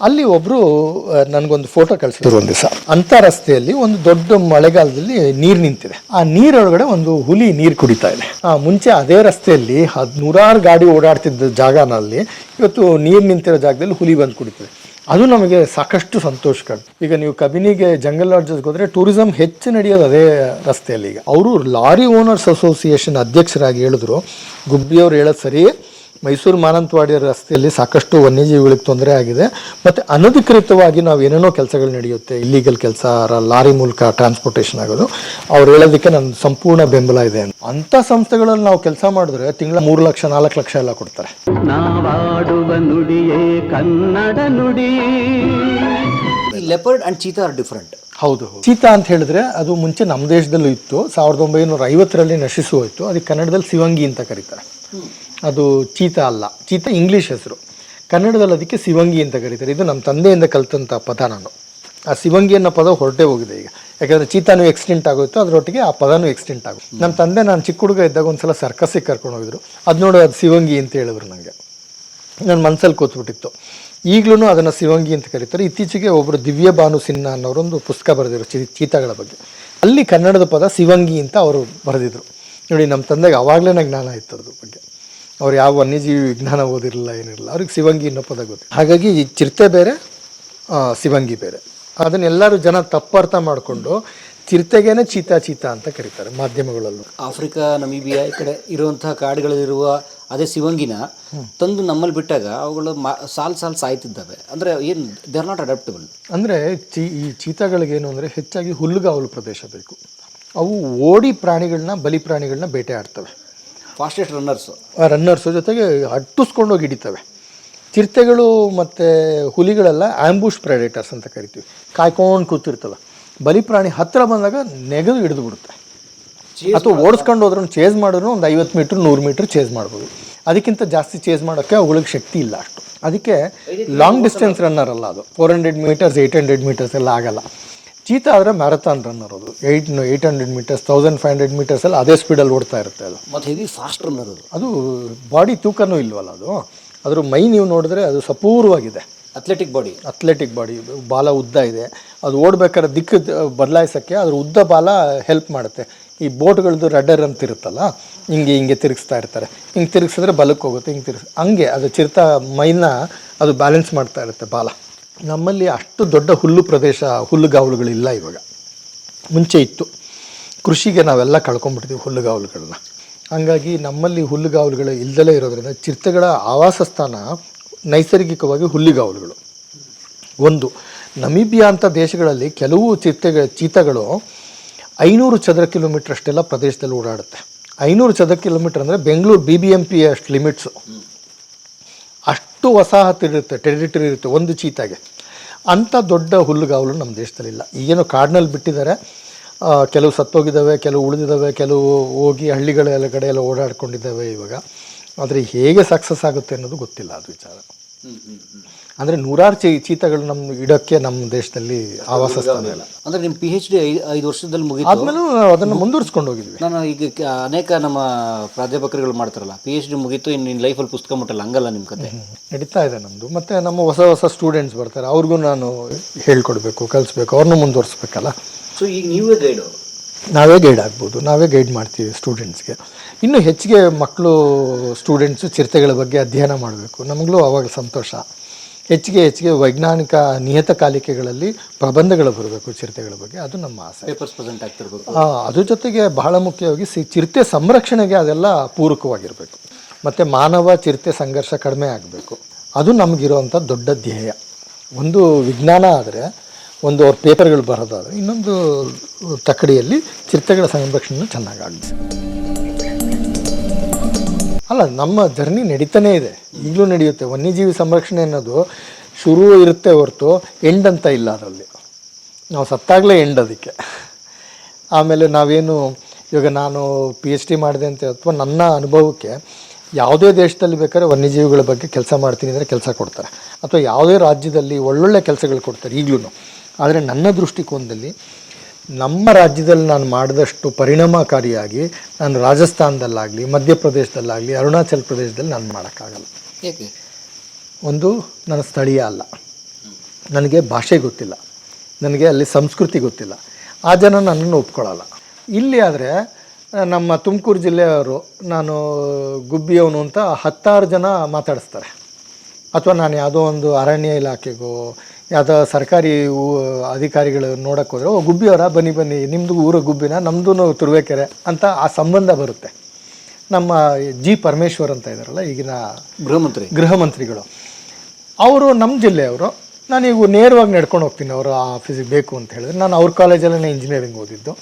ಅಲ್ಲಿ ಒಬ್ರು ನನಗೊಂದು ಫೋಟೋ ಕಳಿಸಿದ್ರು ಒಂದು ದಿವಸ ಅಂತ ರಸ್ತೆಯಲ್ಲಿ ಒಂದು ದೊಡ್ಡ ಮಳೆಗಾಲದಲ್ಲಿ ನೀರು ನಿಂತಿದೆ. ಆ ನೀರೊಳಗಡೆ ಒಂದು ಹುಲಿ ನೀರು ಕುಡಿತಾ ಇದೆ. ಆ, ಮುಂಚೆ ಅದೇ ರಸ್ತೆಯಲ್ಲಿ ಹದ್ ನೂರಾರು ಗಾಡಿ ಓಡಾಡ್ತಿದ್ದ ಜಾಗನಲ್ಲಿ ಇವತ್ತು ನೀರು ನಿಂತಿರೋ ಜಾಗದಲ್ಲಿ ಹುಲಿ ಬಂದು ಕುಡಿತದೆ. ಅದು ನಮಗೆ ಸಾಕಷ್ಟು ಸಂತೋಷ ಈಗ ನೀವು ಕಬಿನಿಗೆ ಜಂಗಲ್ ಲಾಡ್ಜಸ್ಗೆ ಹೋದ್ರೆ ಟೂರಿಸಂ ಹೆಚ್ಚು ನಡೆಯೋದು ಅದೇ ರಸ್ತೆಯಲ್ಲಿ ಈಗ. ಅವರು ಲಾರಿ ಓನರ್ಸ್ ಅಸೋಸಿಯೇಷನ್ ಅಧ್ಯಕ್ಷರಾಗಿ ಹೇಳಿದ್ರು. ಗುಬ್ಬಿಯವ್ರು ಹೇಳೋದು ಸರಿ ಮೈಸೂರು ಮಾನಂತವಾಡಿ ರಸ್ತೆಯಲ್ಲಿ ಸಾಕಷ್ಟು ವನ್ಯಜೀವಿಗಳಿಗೆ ತೊಂದರೆ ಆಗಿದೆ. ಮತ್ತು ಅನಧಿಕೃತವಾಗಿ ನಾವು ಏನೇನೋ ಕೆಲಸಗಳು ನಡೆಯುತ್ತೆ ಇಲ್ಲಿಗಲ್ ಕೆಲಸ ಲಾರಿ ಮೂಲಕ ಟ್ರಾನ್ಸ್ಪೋರ್ಟೇಷನ್ ಆಗೋದು ಅವ್ರು ಹೇಳೋದಕ್ಕೆ ನನ್ನ ಸಂಪೂರ್ಣ ಬೆಂಬಲ ಇದೆ ಅಂತ. ಅಂಥ ಸಂಸ್ಥೆಗಳಲ್ಲಿ ನಾವು ಕೆಲಸ ಮಾಡಿದ್ರೆ ತಿಂಗಳ ಮೂರು ಲಕ್ಷ ನಾಲ್ಕು ಲಕ್ಷ ಎಲ್ಲ ಕೊಡ್ತಾರೆ. ನಾವಾಡುವ ನುಡಿಯೇ ಕನ್ನಡ ನುಡಿ. Leopard and cheetah are different. ಹೌದು ಹೌದು. ಚೀತಾ ಅಂತ ಹೇಳಿದ್ರೆ ಅದು ಮುಂಚೆ ನಮ್ಮ ದೇಶದಲ್ಲೂ ಇತ್ತು. ಸಾವಿರದ ಒಂಬೈನೂರ ಐವತ್ತರಲ್ಲಿ ನಶಿಸು ಹೋಯಿತು. ಅದಕ್ಕೆ ಕನ್ನಡದಲ್ಲಿ ಸಿವಂಗಿ ಅಂತ ಕರೀತಾರೆ. ಅದು ಚೀತಾ ಅಲ್ಲ. ಚೀತಾ ಇಂಗ್ಲೀಷ್ ಹೆಸರು. ಕನ್ನಡದಲ್ಲಿ ಅದಕ್ಕೆ ಶಿವಂಗಿ ಅಂತ ಕರೀತಾರೆ. ಇದು ನಮ್ಮ ತಂದೆಯಿಂದ ಕಲಿತಂಥ ಪದ ನಾನು. ಆ ಶಿವಂಗಿ ಅನ್ನೋ ಪದ ಹೊರಟೇ ಹೋಗಿದೆ ಈಗ. ಯಾಕಂದರೆ ಚೀತಾನು ಎಕ್ಸ್ಟೆಂಟ್ ಆಗೋಯ್ತು ಅದರೊಟ್ಟಿಗೆ ಆ ಪದನೂ ಎಕ್ಸ್ಟೆಂಟ್ ಆಗುತ್ತೆ ನಮ್ಮ ತಂದೆ ನಾನು ಚಿಕ್ಕ ಹುಡುಗ ಇದ್ದಾಗ ಒಂದ್ಸಲ ಸರ್ಕಸ್ಸಿಗೆ ಕರ್ಕೊಂಡು ಹೋಗಿದ್ರು. ಅದು ನೋಡಿ ಅದು ಶಿವಂಗಿ ಅಂತ ಹೇಳಿದ್ರು ನನಗೆ ನನ್ನ ಮನಸ್ಸಲ್ಲಿ ಕೂತ್ಬಿಟ್ಟಿತ್ತು. ಈಗಲೂ ಅದನ್ನು ಶಿವಂಗಿ ಅಂತ ಕರೀತಾರೆ. ಇತ್ತೀಚೆಗೆ ಒಬ್ಬರು ದಿವ್ಯ ಭಾನು ಸಿನ್ಹಾ ಅನ್ನೋರೊಂದು ಪುಸ್ತಕ ಬರೆದಿರು ಚಿ ಚೀತಾಗಳ ಬಗ್ಗೆ. ಅಲ್ಲಿ ಕನ್ನಡದ ಪದ ಶಿವಂಗಿ ಅಂತ ಅವರು ಬರೆದಿದ್ರು. ನೋಡಿ ನಮ್ಮ ತಂದೆಗೆ ಆವಾಗಲೇ ಜ್ಞಾನ ಇತ್ತು ಅದ್ರ ಬಗ್ಗೆ. ಅವ್ರು ಯಾವ ವನ್ಯಜೀವಿ ವಿಜ್ಞಾನ ಓದಿರಲಿಲ್ಲ ಏನಿರಲಿಲ್ಲ. ಅವ್ರಿಗೆ ಶಿವಂಗಿ ಅನ್ನೋ ಪದ ಗೊತ್ತು. ಹಾಗಾಗಿ ಈ ಚಿರತೆ ಬೇರೆ ಶಿವಂಗಿ ಬೇರೆ. ಅದನ್ನೆಲ್ಲರೂ ಜನ ತಪ್ಪರ್ಥ ಮಾಡಿಕೊಂಡು ಚಿರತೆಗೇನೆ ಚೀತಾ ಚೀತಾ ಅಂತ ಕರೀತಾರೆ ಮಾಧ್ಯಮಗಳಲ್ಲೂ. ಆಫ್ರಿಕಾ ನಮೀಬಿಯಾ ಈ ಕಡೆ ಇರುವಂತಹ ಕಾಡುಗಳಲ್ಲಿರುವ ಅದೇ ಶಿವಂಗಿನ ತಂದು ನಮ್ಮಲ್ಲಿ ಬಿಟ್ಟಾಗ ಅವುಗಳು ಸಾಲ್ ಸಾಲ್ ಸಾಯ್ತಿದ್ದಾವೆ. ಅಂದ್ರೆ ಏನು ದೇ ಆರ್ ನಾಟ್ ಅಡಾಪ್ಟಬಲ್ ಅಂದರೆ ಚೀ ಈ ಚೀತಾಗಳಿಗೇನು ಅಂದರೆ ಹೆಚ್ಚಾಗಿ ಹುಲ್ಲುಗಾವಲು ಪ್ರದೇಶ ಬೇಕು. ಅವು ಓಡಿ ಪ್ರಾಣಿಗಳನ್ನ ಬಲಿ ಪ್ರಾಣಿಗಳನ್ನ ಬೇಟೆ ಆಡ್ತವೆ. Fastest runners. ಆ ರನ್ನರ್ಸು ಜೊತೆಗೆ ಅಟ್ಟಿಸ್ಕೊಂಡು ಹೋಗಿ ಹಿಡಿತವೆ. ಚಿರತೆಗಳು ಮತ್ತು ಹುಲಿಗಳೆಲ್ಲ ಆಂಬುಷ್ ಪ್ರೆಡೇಟರ್ಸ್ ಅಂತ ಕರಿತೀವಿ. ಕಾಯ್ಕೊಂಡು ಕೂತಿರ್ತವೆ. ಬಲಿ ಪ್ರಾಣಿ ಹತ್ತಿರ ಬಂದಾಗ ನೆಗೆದು ಹಿಡಿದು ಬಿಡುತ್ತೆ ಅಥವಾ ಓಡಿಸ್ಕೊಂಡು ಹೋದ್ರೂ ಚೇಸ್ ಮಾಡಿದ್ರು ಒಂದು ಐವತ್ತು ಮೀಟ್ರ್ ನೂರು ಮೀಟ್ರ್ ಚೇಸ್ ಮಾಡ್ಬೋದು. ಅದಕ್ಕಿಂತ ಜಾಸ್ತಿ ಚೇಸ್ ಮಾಡೋಕ್ಕೆ ಅವುಗಳಿಗೆ ಶಕ್ತಿ ಇಲ್ಲ ಅಷ್ಟು. ಅದಕ್ಕೆ ಲಾಂಗ್ ಡಿಸ್ಟೆನ್ಸ್ ರನ್ನರ್ ಅಲ್ಲ ಅದು. Four hundred metres eight hundred metres ಎಲ್ಲ ಆಗಲ್ಲ. ಚೀತಾ ಆದರೆ ಮ್ಯಾರಥಾನ್ ರನ್ನರ್ ಅದು eight eight hundred metres thousand five hundred metres ಎಲ್ಲ ಅದೇ ಸ್ಪೀಡಲ್ಲಿ ಓಡ್ತಾ ಇರುತ್ತೆ ಅದು. ಮತ್ತು ಹೆವಿ ಫಾಸ್ಟ್ ರನ್ನರ್ ಅದು ಅದು ಬಾಡಿ ತೂಕನೂ ಇಲ್ವಲ್ಲ ಅದು? ಅದ್ರ ಮೈ ನೀವು ನೋಡಿದ್ರೆ ಅದು ಸಪೂರ್ವಾಗಿದೆ. ಅಥ್ಲೆಟಿಕ್ ಬಾಡಿ ಅಥ್ಲೆಟಿಕ್ ಬಾಡಿ ಬಾಲ ಉದ್ದ ಇದೆ. ಅದು ಓಡಬೇಕಾದ್ರೆ ದಿಕ್ಕು ಬದಲಾಯಿಸೋಕ್ಕೆ ಅದ್ರ ಉದ್ದ ಬಾಲ ಹೆಲ್ಪ್ ಮಾಡುತ್ತೆ. ಈ ಬೋಟ್ಗಳದ್ದು ರಡ್ಡರ್ ಅಂತ ಇರುತ್ತಲ್ಲ ಹಿಂಗೆ ಹಿಂಗೆ ತಿರುಗಿಸ್ತಾ ಇರ್ತಾರೆ. ಹಿಂಗೆ ತಿರುಗಿಸಿದ್ರೆ ಬಲಕ್ಕೆ ಹೋಗುತ್ತೆ ಹಿಂಗೆ ತಿರುಗಿಸ್ ಹಂಗೆ ಅದು ಚಿರತ ಮೈನ ಅದು ಬ್ಯಾಲೆನ್ಸ್ ಮಾಡ್ತಾ ಇರುತ್ತೆ ಬಾಲ. ನಮ್ಮಲ್ಲಿ ಅಷ್ಟು ದೊಡ್ಡ ಹುಲ್ಲು ಪ್ರದೇಶ, ಹುಲ್ಲುಗಾವಲುಗಳಿಲ್ಲ ಇವಾಗ. ಮುಂಚೆ ಇತ್ತು. ಕೃಷಿಗೆ ನಾವೆಲ್ಲ ಕಳ್ಕೊಂಡ್ಬಿಡ್ತೀವಿ ಹುಲ್ಲುಗಾವಲುಗಳನ್ನ. ಹಂಗಾಗಿ ನಮ್ಮಲ್ಲಿ ಹುಲ್ಲುಗಾವಲುಗಳು ಇಲ್ದಲೇ ಇರೋದ್ರಿಂದ ಚಿರತೆಗಳ ಆವಾಸ ಸ್ಥಾನ ನೈಸರ್ಗಿಕವಾಗಿ ಹುಲ್ಲುಗಾವಲುಗಳು. ಒಂದು, ನಮೀಬಿಯಾ ಅಂತ ದೇಶಗಳಲ್ಲಿ ಕೆಲವು ಚಿರತೆಗಳ ಚೀತಗಳು ಐನೂರು ಚದರ ಕಿಲೋಮೀಟ್ರ್ ಅಷ್ಟೆಲ್ಲ ಪ್ರದೇಶದಲ್ಲಿ ಓಡಾಡುತ್ತೆ. ಐನೂರು ಚದರ ಕಿಲೋಮೀಟ್ರ್ ಅಂದರೆ Bengaluru B B M P ಅಷ್ಟು ಲಿಮಿಟ್ಸು ಅಷ್ಟು ವಸಾಹತು ಇರುತ್ತೆ ಟೆರಿಟರಿ ಇರುತ್ತೆ, ಒಂದು ಚೀತಾಗೆ. ಅಂಥ ದೊಡ್ಡ ಹುಲ್ಲುಗಾವಲು ನಮ್ಮ ದೇಶದಲ್ಲಿಲ್ಲ. ಈಗೇನೋ ಕಾಡಿನಲ್ಲಿ ಬಿಟ್ಟಿದ್ದಾರೆ. ಕೆಲವು ಸತ್ತೋಗಿದ್ದಾವೆ, ಕೆಲವು ಉಳಿದಿದ್ದಾವೆ, ಕೆಲವು ಹೋಗಿ ಹಳ್ಳಿಗಳೆಲ್ಲ ಕಡೆ ಎಲ್ಲ ಓಡಾಡ್ಕೊಂಡಿದ್ದಾವೆ ಇವಾಗ. ಆದರೆ ಹೇಗೆ ಸಕ್ಸಸ್ ಆಗುತ್ತೆ ಅನ್ನೋದು ಗೊತ್ತಿಲ್ಲ, ಅದು ವಿಚಾರ. ಅಂದರೆ ನೂರಾರು ಚೀ ಚೀತಗಳು ನಮ್ಮ ಇಡೋಕ್ಕೆ ನಮ್ಮ ದೇಶದಲ್ಲಿ ಆವಾಸ ಸ್ಥಾನ ಇಲ್ಲ. ಅಂದ್ರೆ ನಿಮ್ಮ ಪಿ ಹೆಚ್ ಡಿ ಐದು ವರ್ಷದಲ್ಲಿ ಮುಗಿತು. ಆದ್ಮೇಲೂ ಅದನ್ನು ಮುಂದುವರಿಸ್ಕೊಂಡು ಹೋಗಿದ್ವಿ. ನಾನು ಈಗ ಕ- ಅನೇಕ ನಮ್ಮ ಪ್ರಾಧ್ಯಾಪಕರುಗಳು ಮಾಡ್ತಾರಲ್ಲ ಪಿ ಎಚ್ ಡಿ ಮುಗಿತು ಇನ್ನು ನಿನ್ನ ಲೈಫಲ್ಲಿ ಪುಸ್ತಕ ಮುಟ್ಟಲ್ಲ ಹಂಗಲ್ಲ ನಿಮ್ಮ ಕತೆ. ನಡೀತಾ ಇದೆ ನಮ್ಮದು ಮತ್ತು ನಮ್ಮ ಹೊಸ ಹೊಸ ಸ್ಟೂಡೆಂಟ್ಸ್ ಬರ್ತಾರೆ ಅವ್ರಿಗೂ ನಾನು ಹೇಳ್ಕೊಡ್ಬೇಕು ಕಲಿಸ್ಬೇಕು ಅವ್ರನ್ನೂ ಮುಂದುವರಿಸ್ಬೇಕಲ್ಲ. ಸೊ ಈಗ ನೀವೇ ಗೈಡು ನಾವೇ ಗೈಡ್ ಆಗ್ಬೋದು ನಾವೇ ಗೈಡ್ ಮಾಡ್ತೀವಿ ಸ್ಟೂಡೆಂಟ್ಸ್ಗೆ ಇನ್ನು ಹೆಚ್ಚಿಗೆ ಮಕ್ಕಳು ಸ್ಟೂಡೆಂಟ್ಸು ಚಿರತೆಗಳ ಬಗ್ಗೆ ಅಧ್ಯಯನ ಮಾಡಬೇಕು. ನಮಗೂ ಅವಾಗ ಸಂತೋಷ. ಹೆಚ್ಚಿಗೆ ಹೆಚ್ಚಿಗೆ ವೈಜ್ಞಾನಿಕ ನಿಯತಕಾಲಿಕೆಗಳಲ್ಲಿ ಪ್ರಬಂಧಗಳು ಬರಬೇಕು ಚಿರತೆಗಳ ಬಗ್ಗೆ. ಅದು ನಮ್ಮ ಆಸೆ. ಪೇಪರ್ಸ್ ಪ್ರೆಸೆಂಟ್ ಆಗ್ತಿರ್ಬೇಕು. ಅದ್ರ ಜೊತೆಗೆ ಬಹಳ ಮುಖ್ಯವಾಗಿ ಸಿ ಚಿರತೆ ಸಂರಕ್ಷಣೆಗೆ ಅದೆಲ್ಲ ಪೂರಕವಾಗಿರಬೇಕು. ಮತ್ತು ಮಾನವ ಚಿರತೆ ಸಂಘರ್ಷ ಕಡಿಮೆ ಆಗಬೇಕು. ಅದು ನಮಗಿರುವಂಥ ದೊಡ್ಡ ಧ್ಯೇಯ. ಒಂದು ವಿಜ್ಞಾನ ಆದರೆ ಒಂದು ಅವ್ರ ಪೇಪರ್ಗಳು ಬರೋದಾದರೆ ಇನ್ನೊಂದು ತಕ್ಕಡಿಯಲ್ಲಿ ಚಿರತೆಗಳ ಸಂರಕ್ಷಣೆ ಚೆನ್ನಾಗಿ ಆಗಬೇಕು. ಅಲ್ಲ, ನಮ್ಮ ಜರ್ನಿ ನಡೀತಾನೇ ಇದೆ. ಈಗಲೂ ನಡೆಯುತ್ತೆ. ವನ್ಯಜೀವಿ ಸಂರಕ್ಷಣೆ ಅನ್ನೋದು ಶುರು ಇರುತ್ತೆ ಹೊರತು ಎಂಡ್ ಅಂತ ಇಲ್ಲ ಅದರಲ್ಲಿ. ನಾವು ಸತ್ತಾಗಲೇ ಎಂಡ್ ಅದಕ್ಕೆ. ಆಮೇಲೆ ನಾವೇನು, ಇವಾಗ ನಾನು ಪಿ ಎಚ್ ಡಿ ಮಾಡಿದೆ ಅಂತ ಅಥವಾ ನನ್ನ ಅನುಭವಕ್ಕೆ ಯಾವುದೇ ದೇಶದಲ್ಲಿ ಬೇಕಾದ್ರೆ ವನ್ಯಜೀವಿಗಳ ಬಗ್ಗೆ ಕೆಲಸ ಮಾಡ್ತೀನಿ ಅಂದರೆ ಕೆಲಸ ಕೊಡ್ತಾರೆ. ಅಥವಾ ಯಾವುದೇ ರಾಜ್ಯದಲ್ಲಿ ಒಳ್ಳೊಳ್ಳೆ ಕೆಲಸಗಳು ಕೊಡ್ತಾರೆ ಈಗಲೂ ಆದರೆ ನನ್ನ ದೃಷ್ಟಿಕೋನದಲ್ಲಿ ನಮ್ಮ ರಾಜ್ಯದಲ್ಲಿ ನಾನು ಮಾಡಿದಷ್ಟು ಪರಿಣಾಮಕಾರಿಯಾಗಿ ನಾನು ರಾಜಸ್ಥಾನದಲ್ಲಾಗಲಿ ಮಧ್ಯಪ್ರದೇಶದಲ್ಲಾಗಲಿ ಅರುಣಾಚಲ್ ಪ್ರದೇಶದಲ್ಲಿ ನಾನು ಮಾಡೋಕ್ಕಾಗಲ್ಲ. ಏಕೆ ಒಂದು ನನ್ನ ಸ್ಥಳೀಯ ಅಲ್ಲ. ನನಗೆ ಭಾಷೆ ಗೊತ್ತಿಲ್ಲ. ನನಗೆ ಅಲ್ಲಿ ಸಂಸ್ಕೃತಿ ಗೊತ್ತಿಲ್ಲ. ಆ ಜನ ನನ್ನನ್ನು ಒಪ್ಕೊಳ್ಳಲ್ಲ. ಇಲ್ಲಿ ಆದರೆ ನಮ್ಮ ತುಮಕೂರು ಜಿಲ್ಲೆಯವರು ನಾನು ಗುಬ್ಬಿಯವನು ಅಂತ ಹತ್ತಾರು ಜನ ಮಾತಾಡಿಸ್ತಾರೆ. ಅಥವಾ ನಾನು ಯಾವುದೋ ಒಂದು ಅರಣ್ಯ ಇಲಾಖೆಗೋ ಯಾವುದೋ ಸರ್ಕಾರಿ ಅಧಿಕಾರಿಗಳು ನೋಡೋಕ್ಕೆ ಹೋದರೆ ಓ ಗುಬ್ಬಿಯವರ ಬನ್ನಿ ಬನ್ನಿ ನಿಮ್ಮದು ಊರ ಗುಬ್ಬಿನ ನಮ್ಮದು ತುರುವೇಕೆರೆ ಅಂತ ಆ ಸಂಬಂಧ ಬರುತ್ತೆ. ನಮ್ಮ ಜಿ ಪರಮೇಶ್ವರ್ ಅಂತ ಇದ್ದಾರಲ್ಲ ಈಗಿನ ಗೃಹ ಮಂತ್ರಿ ಗೃಹ ಮಂತ್ರಿಗಳು. ಅವರು ನಮ್ಮ ಜಿಲ್ಲೆಯವರು ನಾನೀಗ ನೇರವಾಗಿ ನಡ್ಕೊಂಡು ಹೋಗ್ತೀನಿ ಅವರ ಆಫೀಸಿಗೆ ಬೇಕು ಅಂತ ಹೇಳಿದ್ರೆ ನಾನು ಅವ್ರ ಕಾಲೇಜಲ್ಲೇ ಇಂಜಿನಿಯರಿಂಗ್ ಓದಿದ್ದು.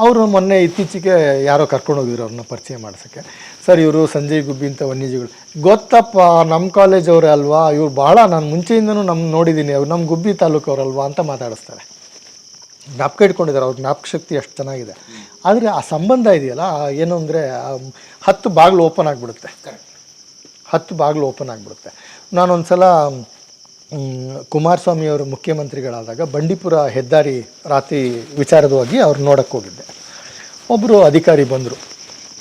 ಅವರು ಮೊನ್ನೆ ಇತ್ತೀಚೆಗೆ ಯಾರೋ ಕರ್ಕೊಂಡು ಹೋಗಿದ್ರು ಅವ್ರನ್ನ ಪರಿಚಯ ಮಾಡ್ಸೋಕ್ಕೆ. ಸರ್, ಇವರು ಸಂಜಯ್ ಗುಬ್ಬಿ ಅಂತ ವನ್ಯಜೀವಿಗಳು. ಗೊತ್ತಪ್ಪ ನಮ್ಮ ಕಾಲೇಜ್ ಅವರೇ ಅಲ್ವಾ? ಇವ್ರು ಭಾಳ ನಾನು ಮುಂಚೆಯಿಂದನೂ ನಮ್ಮ ನೋಡಿದ್ದೀನಿ ಅವ್ರು ನಮ್ಮ ಗುಬ್ಬಿ ತಾಲೂಕವ್ರಲ್ವಾ ಅಂತ ಮಾತಾಡಿಸ್ತಾರೆ. ಜ್ಞಾಪಕ ಇಟ್ಕೊಂಡಿದ್ದಾರೆ, ಅವ್ರ ಜ್ಞಾಪಕ ಶಕ್ತಿ ಅಷ್ಟು ಚೆನ್ನಾಗಿದೆ. ಆದರೆ ಆ ಸಂಬಂಧ ಇದೆಯಲ್ಲ, ಏನು ಅಂದರೆ ಹತ್ತು ಬಾಗಿಲು ಓಪನ್ ಆಗಿಬಿಡುತ್ತೆ. ಹತ್ತು ಬಾಗಿಲು ಓಪನ್ ಆಗಿಬಿಡುತ್ತೆ. ನಾನೊಂದು ಸಲ ಕುಮಾರಸ್ವಾಮಿಯವರು ಮುಖ್ಯಮಂತ್ರಿಗಳಾದಾಗ ಬಂಡೀಪುರ ಹೆದ್ದಾರಿ ರಾತ್ರಿ ವಿಚಾರದವಾಗಿ ಅವ್ರು ನೋಡಕ್ಕೆ ಹೋಗಿದ್ದೆ. ಒಬ್ಬರು ಅಧಿಕಾರಿ ಬಂದರು.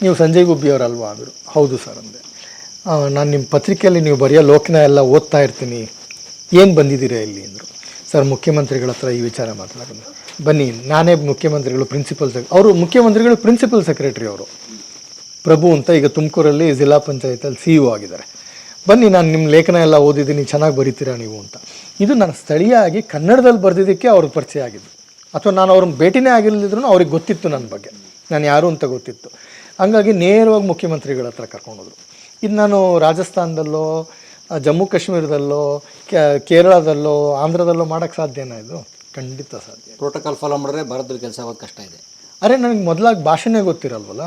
ನೀವು ಸಂಜಯ್ ಗುಬ್ಬಿ ಅವರಲ್ವಾ ಅಂದರು. ಹೌದು ಸರ್ ಅಂದೆ. ನಾನು ನಿಮ್ಮ ಪತ್ರಿಕೆಯಲ್ಲಿ ನೀವು ಬರೆಯೋ ಲೋಕನ ಎಲ್ಲ ಓದ್ತಾ ಇರ್ತೀನಿ. ಏನು ಬಂದಿದ್ದೀರಾ ಇಲ್ಲಿ ಅಂದರು. ಸರ್, ಮುಖ್ಯಮಂತ್ರಿಗಳ ಹತ್ರ ಈ ವಿಚಾರ ಮಾತಾಡೋದು. ಬನ್ನಿ, ನಾನೇ ಮುಖ್ಯಮಂತ್ರಿಗಳು ಪ್ರಿನ್ಸಿಪಲ್ ಸೆಕ್ ಅವರು ಮುಖ್ಯಮಂತ್ರಿಗಳು ಪ್ರಿನ್ಸಿಪಲ್ ಸೆಕ್ರೆಟರಿ ಅವರು. ಪ್ರಭು ಅಂತ ಈಗ ತುಮಕೂರಲ್ಲಿ ಜಿಲ್ಲಾ ಪಂಚಾಯತಲ್ಲಿ ಸಿ ಇ ಆಗಿದ್ದಾರೆ. ಬನ್ನಿ, ನಾನು ನಿಮ್ಮ ಲೇಖನ ಎಲ್ಲ ಓದಿದ್ದೀನಿ, ಚೆನ್ನಾಗಿ ಬರೀತೀರಾ ನೀವು ಅಂತ. ಇದು ನಾನು ಸ್ಥಳೀಯ ಆಗಿ ಕನ್ನಡದಲ್ಲಿ ಬರೆದಿದ್ದಕ್ಕೆ ಅವ್ರಿಗೆ ಪರಿಚಯ ಆಗಿದ್ದು. ಅಥವಾ ನಾನು ಅವ್ರನ್ನ ಭೇಟಿನೇ ಆಗಿಲ್ಲದಿದ್ರು ಅವ್ರಿಗೆ ಗೊತ್ತಿತ್ತು ನನ್ನ ಬಗ್ಗೆ. ನಾನು ಯಾರು ಅಂತ ಗೊತ್ತಿತ್ತು. ಹಂಗಾಗಿ ನೇರವಾಗಿ ಮುಖ್ಯಮಂತ್ರಿಗಳ ಹತ್ರ ಕರ್ಕೊಂಡೋದ್ರು. ಇದು ನಾನು ರಾಜಸ್ಥಾನದಲ್ಲೋ ಜಮ್ಮು ಕಾಶ್ಮೀರದಲ್ಲೋ ಕೇರಳದಲ್ಲೋ, ಆಂಧ್ರದಲ್ಲೋ ಮಾಡೋಕ್ಕೆ ಸಾಧ್ಯನಾ ಇದು? ಖಂಡಿತ ಸಾಧ್ಯ ಪ್ರೋಟೋಕಾಲ್ ಫಾಲೋ ಮಾಡಿದ್ರೆ ಭಾರತದಲ್ಲಿ ಕೆಲಸ ಆಗೋದು ಕಷ್ಟ ಇದೆ. ಅರೆ ನನಗೆ ಮೊದಲಾಗಿ ಭಾಷೆನೇ ಗೊತ್ತಿರಲ್ವಲ್ಲ?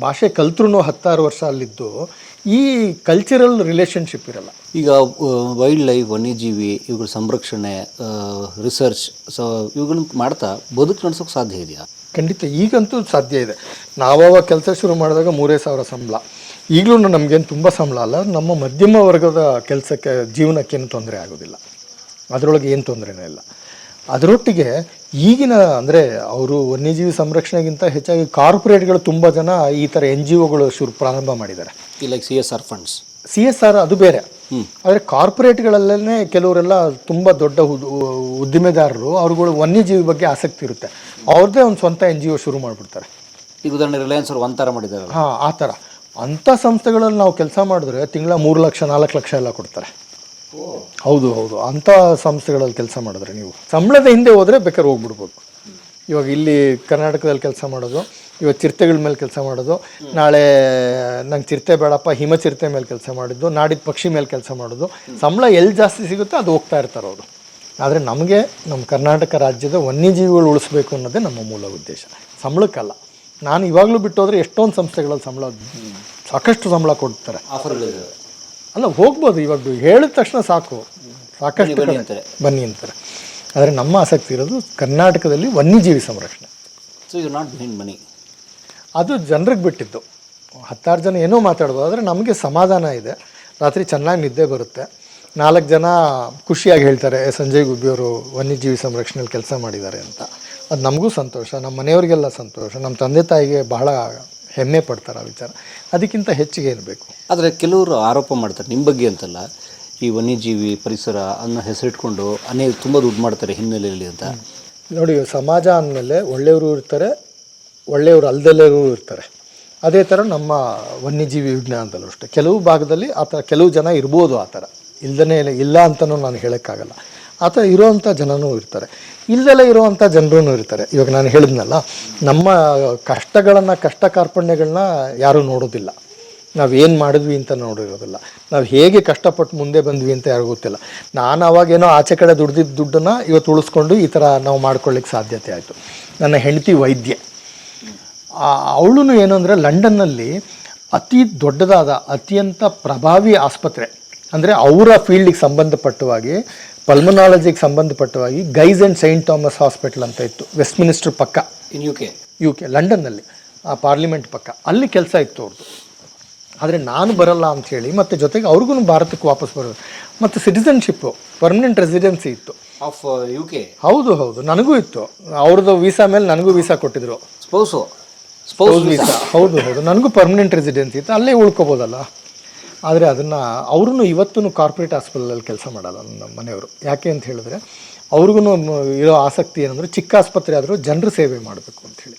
ಭಾಷೆ ಕಲ್ತ್ರೂ ಹತ್ತಾರು ವರ್ಷ ಅಲ್ಲಿದ್ದು ಈ ಕಲ್ಚರಲ್ ರಿಲೇಷನ್ಶಿಪ್ ಇರಲ್ಲ. ಈಗ ವೈಲ್ಡ್ ಲೈಫ್ ವನ್ಯಜೀವಿ ಇವುಗಳ ಸಂರಕ್ಷಣೆ ರಿಸರ್ಚ್ ಸೊ ಇವುಗಳನ್ನ ಮಾಡ್ತಾ ಬದುಕು ನಡೆಸೋಕೆ ಸಾಧ್ಯ ಇದೆಯಾ? ಖಂಡಿತ ಈಗಂತೂ ಸಾಧ್ಯ ಇದೆ. ನಾವಾಗ ಕೆಲಸ ಶುರು ಮಾಡಿದಾಗ ಮೂರೇ ಸಾವಿರ ಸಂಬಳ. ಈಗಲೂ ನಮಗೇನು ತುಂಬ ಸಂಬಳ ಅಲ್ಲ ನಮ್ಮ ಮಧ್ಯಮ ವರ್ಗದ ಕೆಲಸಕ್ಕೆ ಜೀವನಕ್ಕೇನು ತೊಂದರೆ ಆಗೋದಿಲ್ಲ. ಅದರೊಳಗೆ ಏನು ತೊಂದರೆನೇ ಇಲ್ಲ. ಅದರೊಟ್ಟಿಗೆ ಈಗಿನ ಅಂದರೆ ಅವರು ವನ್ಯಜೀವಿ ಸಂರಕ್ಷಣೆಗಿಂತ ಹೆಚ್ಚಾಗಿ ಕಾರ್ಪೊರೇಟ್ಗಳು ತುಂಬ ಜನ ಈ ಥರ ಎನ್ ಜಿ ಒಗಳು ಶುರು ಪ್ರಾರಂಭ ಮಾಡಿದ್ದಾರೆ. Like C S R funds C S R ಅದು ಬೇರೆ. ಆದರೆ ಕಾರ್ಪೊರೇಟ್ಗಳಲ್ಲೇ ಕೆಲವರೆಲ್ಲ ತುಂಬ ದೊಡ್ಡ ಉದ್- ಉದ್ದಿಮೆದಾರರು ಅವ್ರುಗಳು ವನ್ಯಜೀವಿ ಬಗ್ಗೆ ಆಸಕ್ತಿ ಇರುತ್ತೆ. ಅವ್ರದ್ದೇ ಒಂದು ಸ್ವಂತ ಎನ್ ಜಿ ಒ ಶುರು ಮಾಡಿಬಿಡ್ತಾರೆ. ಈಗ ಉದಾಹರಣೆ ರಿಲಯನ್ಸ್ ಅವರು ಒಂಥರ ಮಾಡಿದ್ದಾರೆ ಹಾಂ ಆ ಥರ ಅಂಥ ಸಂಸ್ಥೆಗಳಲ್ಲಿ ನಾವು ಕೆಲಸ ಮಾಡಿದ್ರೆ ತಿಂಗಳ ಮೂರು ಲಕ್ಷ ನಾಲ್ಕು ಲಕ್ಷ ಎಲ್ಲ ಕೊಡ್ತಾರೆ. ಹೌದು ಹೌದು. ಅಂಥ ಸಂಸ್ಥೆಗಳಲ್ಲಿ ಕೆಲಸ ಮಾಡಿದ್ರೆ ನೀವು. ಸಂಬಳದ ಹಿಂದೆ ಹೋದರೆ ಬೇಕಾದ್ರೆ ಹೋಗ್ಬಿಡ್ಬೇಕು ಇವಾಗ ಇಲ್ಲಿ ಕರ್ನಾಟಕದಲ್ಲಿ ಕೆಲಸ ಮಾಡೋದು, ಇವಾಗ ಚಿರತೆಗಳ ಮೇಲೆ ಕೆಲಸ ಮಾಡೋದು, ನಾಳೆ ನಂಗೆ ಚಿರತೆ ಬೇಡಪ್ಪ, ಹಿಮ ಚಿರತೆ ಮೇಲೆ ಕೆಲಸ ಮಾಡಿದ್ದು, ನಾಡಿದ ಪಕ್ಷಿ ಮೇಲೆ ಕೆಲಸ ಮಾಡೋದು, ಸಂಬಳ ಎಲ್ಲಿ ಜಾಸ್ತಿ ಸಿಗುತ್ತೋ ಅದು ಹೋಗ್ತಾ ಇರ್ತಾರೆ ಅವರು. ಆದರೆ ನಮಗೆ ನಮ್ಮ ಕರ್ನಾಟಕ ರಾಜ್ಯದ ವನ್ಯಜೀವಿಗಳು ಉಳಿಸ್ಬೇಕು ಅನ್ನೋದೇ ನಮ್ಮ ಮೂಲ ಉದ್ದೇಶ. ಸಂಬಳಕ್ಕಲ್ಲ. ನಾನು ಇವಾಗಲೂ ಬಿಟ್ಟು ಹೋದರೆ ಎಷ್ಟೊಂದು ಸಂಸ್ಥೆಗಳಲ್ಲಿ ಸಂಬಳ, ಸಾಕಷ್ಟು ಸಂಬಳ ಕೊಡ್ತಾರೆ. ಅಲ್ಲ ಹೋಗ್ಬೋದು ಇವಾಗ ಹೇಳಿದ ತಕ್ಷಣ ಸಾಕು. ಸಾಕಷ್ಟು ಬನ್ನಿ ಅಂತಾರೆ. ಬನ್ನಿ ಅಂತಾರೆ. ಆದರೆ ನಮ್ಮ ಆಸಕ್ತಿ ಇರೋದು ಕರ್ನಾಟಕದಲ್ಲಿ ವನ್ಯಜೀವಿ ಸಂರಕ್ಷಣೆ. So you not behind money ಅದು ಜನರಿಗೆ ಬಿಟ್ಟಿದ್ದು. ಹತ್ತಾರು ಜನ ಏನೋ ಮಾತಾಡ್ಬೋದು ಆದರೆ ನಮಗೆ ಸಮಾಧಾನ ಇದೆ. ರಾತ್ರಿ ಚೆನ್ನಾಗಿ ನಿದ್ದೆ ಬರುತ್ತೆ. ನಾಲ್ಕು ಜನ ಖುಷಿಯಾಗಿ ಹೇಳ್ತಾರೆ "ಏ, ಸಂಜಯ್ ಗುಬ್ಬಿಯವರು ವನ್ಯಜೀವಿ ಸಂರಕ್ಷಣೆಯಲ್ಲಿ ಕೆಲಸ ಮಾಡಿದ್ದಾರೆ ಅಂತ. ಅದು ನಮಗೂ ಸಂತೋಷ ನಮ್ಮ ಮನೆಯವರಿಗೆಲ್ಲ ಸಂತೋಷ ನಮ್ಮ ತಂದೆ ತಾಯಿಗೆ ಬಹಳ ಹೆಮ್ಮೆ ಪಡ್ತಾರೆ ಆ ವಿಚಾರ. ಅದಕ್ಕಿಂತ ಹೆಚ್ಚಿಗೆ ಏನು ಬೇಕು? ಆದರೆ ಕೆಲವರು ಆರೋಪ ಮಾಡ್ತಾರೆ ನಿಮ್ಮ ಬಗ್ಗೆ ಅಂತಲ್ಲ ಈ ವನ್ಯಜೀವಿ ಪರಿಸರ ಅನ್ನೋ ಹೆಸರಿಟ್ಕೊಂಡು ಅನೇಕ ತುಂಬ ದುಡ್ಡು ಮಾಡ್ತಾರೆ ಹಿನ್ನೆಲೆಯಲ್ಲಿ ಅಂತ. ನೋಡಿ ಸಮಾಜ ಅಂದಮೇಲೆ ಒಳ್ಳೆಯವರು ಇರ್ತಾರೆ ಒಳ್ಳೆಯವರು ಅಲ್ದೆಲ್ಲರೂ ಇರ್ತಾರೆ. ಅದೇ ಥರ ನಮ್ಮ ವನ್ಯಜೀವಿ ವಿಜ್ಞಾನದಲ್ಲೂ ಅಷ್ಟೇ. ಕೆಲವು ಭಾಗದಲ್ಲಿ ಆ ಥರ ಕೆಲವು ಜನ ಇರ್ಬೋದು ಆ ಥರ ಇಲ್ಲದೇ ಇಲ್ಲ ಇಲ್ಲ ಅಂತಲೂ ನಾನು ಹೇಳೋಕ್ಕಾಗಲ್ಲ. ಆ ಥರ ಇರೋವಂಥ ಜನನೂ ಇರ್ತಾರೆ. ಇಲ್ಲೆಲ್ಲ ಇರುವಂಥ ಜನರೂ ಇರ್ತಾರೆ. ಇವಾಗ ನಾನು ಹೇಳಿದ್ನಲ್ಲ, ನಮ್ಮ ಕಷ್ಟಗಳನ್ನು, ಕಷ್ಟ ಕಾರ್ಪಣ್ಯಗಳನ್ನ ಯಾರೂ ನೋಡೋದಿಲ್ಲ. ನಾವು ಏನು ಮಾಡಿದ್ವಿ ಅಂತ ನೋಡಿರೋದಿಲ್ಲ. ನಾವು ಹೇಗೆ ಕಷ್ಟಪಟ್ಟು ಮುಂದೆ ಬಂದ್ವಿ ಅಂತ ಯಾರು ಗೊತ್ತಿಲ್ಲ. ನಾನು ಅವಾಗೇನೋ ಆಚೆ ಕಡೆ ದುಡ್ದಿದ್ದ ದುಡ್ಡನ್ನು ಇವತ್ತು ಉಳಿಸ್ಕೊಂಡು ಈ ಥರ ನಾವು ಮಾಡ್ಕೊಳ್ಳಿಕ್ಕೆ ಸಾಧ್ಯತೆ ಆಯಿತು. ನನ್ನ ಹೆಂಡತಿ ವೈದ್ಯೆ. ಅವಳು ಏನು ಅಂದರೆ ಲಂಡನ್ನಲ್ಲಿ ಅತಿ ದೊಡ್ಡದಾದ, ಅತ್ಯಂತ ಪ್ರಭಾವಿ ಆಸ್ಪತ್ರೆ, ಅಂದರೆ ಅವರ ಫೀಲ್ಡಿಗೆ ಸಂಬಂಧಪಟ್ಟವಾಗಿ ಪಲ್ಮನಾಲಜಿಗೆ ಸಂಬಂಧಪಟ್ಟವಾಗಿ Guy's and Saint Thomas hospital ಅಂತ ಇತ್ತು ವೆಸ್ಟ್ ಮಿನಿಸ್ಟರ್ ಪಕ್ಕ. In U K U K ಲಂಡನ್ನಲ್ಲಿ ಆ ಪಾರ್ಲಿಮೆಂಟ್ ಪಕ್ಕ. ಅಲ್ಲಿ ಕೆಲಸ ಇತ್ತು ಅವ್ರದ್ದು ಆದರೆ ನಾನು ಬರಲ್ಲ ಅಂಥೇಳಿ ಮತ್ತು ಜೊತೆಗೆ ಅವ್ರಿಗೂ ಭಾರತಕ್ಕೆ ವಾಪಸ್ ಬರೋದು. ಮತ್ತು ಸಿಟಿಸನ್ಶಿಪ್ಪು ಪರ್ಮನೆಂಟ್ ರೆಸಿಡೆನ್ಸಿ ಇತ್ತು. ಆಫ್ ಯು ಕೆ ಹೌದು ಹೌದು. ನನಗೂ ಇತ್ತು. ಅವ್ರದ್ದು ವೀಸಾ ಮೇಲೆ ನನಗೂ ವೀಸಾ ಕೊಟ್ಟಿದ್ರು. ಸ್ಪೌಸು ಸ್ಪೌಸ್ ವೀಸಾ ಹೌದು ಹೌದು. ನನಗೂ ಪರ್ಮನೆಂಟ್ ರೆಸಿಡೆನ್ಸಿ ಇತ್ತು. ಅಲ್ಲೇ ಉಳ್ಕೊಬೋದಲ್ಲ. ಆದರೆ ಅದನ್ನು ಅವ್ರೂ ಇವತ್ತೂ ಕಾರ್ಪೊರೇಟ್ ಹಾಸ್ಪಿಟಲಲ್ಲಿ ಕೆಲಸ ಮಾಡಲ್ಲ ನಮ್ಮ ಮನೆಯವರು. ಯಾಕೆ ಅಂತ ಹೇಳಿದ್ರೆ ಅವ್ರಿಗೂ ಇರೋ ಆಸಕ್ತಿ ಏನಂದರೆ ಚಿಕ್ಕ ಆಸ್ಪತ್ರೆ ಆದರೂ ಜನರ ಸೇವೆ ಮಾಡಬೇಕು ಅಂಥೇಳಿ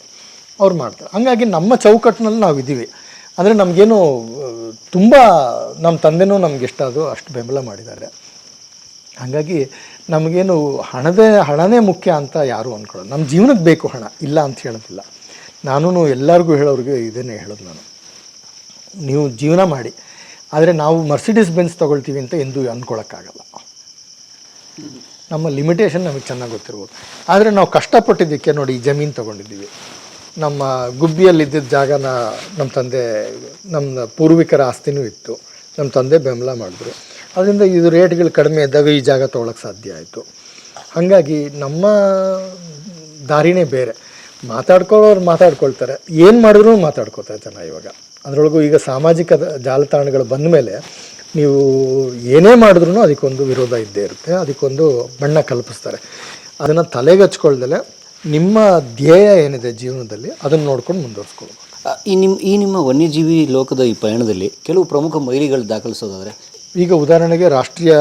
ಅವ್ರು ಮಾಡ್ತಾರೆ. ಹಾಗಾಗಿ ನಮ್ಮ ಚೌಕಟ್ಟಿನಲ್ಲಿ ನಾವು ಇದ್ದೀವಿ ಅಂದರೆ ನಮಗೇನು, ತುಂಬ ನಮ್ಮ ತಂದೆನೂ ನಮ್ಗೆ ಎಷ್ಟಾದರೂ ಅಷ್ಟು ಬೆಂಬಲ ಮಾಡಿದ್ದಾರೆ. ಹಾಗಾಗಿ ನಮಗೇನು ಹಣದೇ, ಹಣನೇ ಮುಖ್ಯ ಅಂತ ಯಾರೂ ಅಂದ್ಕೊಳ್ಳೋದು ನಮ್ಮ ಜೀವನಕ್ಕೆ ಬೇಕು ಹಣ, ಇಲ್ಲ ಅಂತ ಹೇಳೋದಿಲ್ಲ. ನಾನು ಎಲ್ಲರಿಗೂ ಹೇಳೋರಿಗೆ ಇದನ್ನೇ ಹೇಳೋದು ನಾನು. ನೀವು ಜೀವನ ಮಾಡಿ. ಆದರೆ ನಾವು ಮರ್ಸಿಡೀಸ್ ಬೆನ್ಸ್ ತೊಗೊಳ್ತೀವಿ ಅಂತ ಎಂದೂ ಅಂದ್ಕೊಳಕ್ಕಾಗಲ್ಲ ನಮ್ಮ ಲಿಮಿಟೇಷನ್ ನಮಗೆ ಚೆನ್ನಾಗಿ ಗೊತ್ತಿರ್ಬೋದು. ಆದರೆ ನಾವು ಕಷ್ಟಪಟ್ಟಿದ್ದಕ್ಕೆ ನೋಡಿ ಈ ಜಮೀನು ತೊಗೊಂಡಿದ್ದೀವಿ. ನಮ್ಮ ಗುಬ್ಬಿಯಲ್ಲಿದ್ದ ಜಾಗನ ನಮ್ಮ ತಂದೆ ನಮ್ಮ ಪೂರ್ವಿಕರ ಆಸ್ತಿನೂ ಇತ್ತು. ನಮ್ಮ ತಂದೆ ಬೆಂಬಲ ಮಾಡಿದ್ರು. ಅದರಿಂದ ಇದು ರೇಟ್ಗಳು ಕಡಿಮೆ ಇದ್ದಾಗ ಈ ಜಾಗ ತೊಗೊಳಕ್ಕೆ ಸಾಧ್ಯ ಆಯಿತು. ಹಾಗಾಗಿ ನಮ್ಮ ದಾರಿನೇ ಬೇರೆ. ಮಾತಾಡ್ಕೊಳ್ಳೋರು ಮಾತಾಡ್ಕೊಳ್ತಾರೆ. ಏನು ಮಾಡಿದ್ರು ಮಾತಾಡ್ಕೊತಾರೆ ಜನ ಇವಾಗ. ಅದರೊಳಗೂ ಈಗ ಸಾಮಾಜಿಕ ಜಾಲತಾಣಗಳು ಬಂದ ಮೇಲೆ ನೀವು ಏನೇ ಮಾಡಿದ್ರೂ ಅದಕ್ಕೊಂದು ವಿರೋಧ ಇದ್ದೇ ಇರುತ್ತೆ. ಅದಕ್ಕೊಂದು ಬಣ್ಣ ಕಲ್ಪಿಸ್ತಾರೆ. ಅದನ್ನು ತಲೆಗೆ ಹಚ್ಕೊಳ್ದಲೆ ನಿಮ್ಮ ಧ್ಯೇಯ ಏನಿದೆ ಜೀವನದಲ್ಲಿ, ಅದನ್ನು ನೋಡ್ಕೊಂಡು ಮುಂದುವರ್ಸ್ಕೊಳ್ಬೇಕು. ಈ ನಿಮ್ಮ ಈ ನಿಮ್ಮ ವನ್ಯಜೀವಿ ಲೋಕದ ಈ ಪಯಣದಲ್ಲಿ ಕೆಲವು ಪ್ರಮುಖ ಮೈಲಿಗಳು ದಾಖಲಿಸೋದಾದರೆ ಈಗ ಉದಾಹರಣೆಗೆ ರಾಷ್ಟ್ರೀಯ,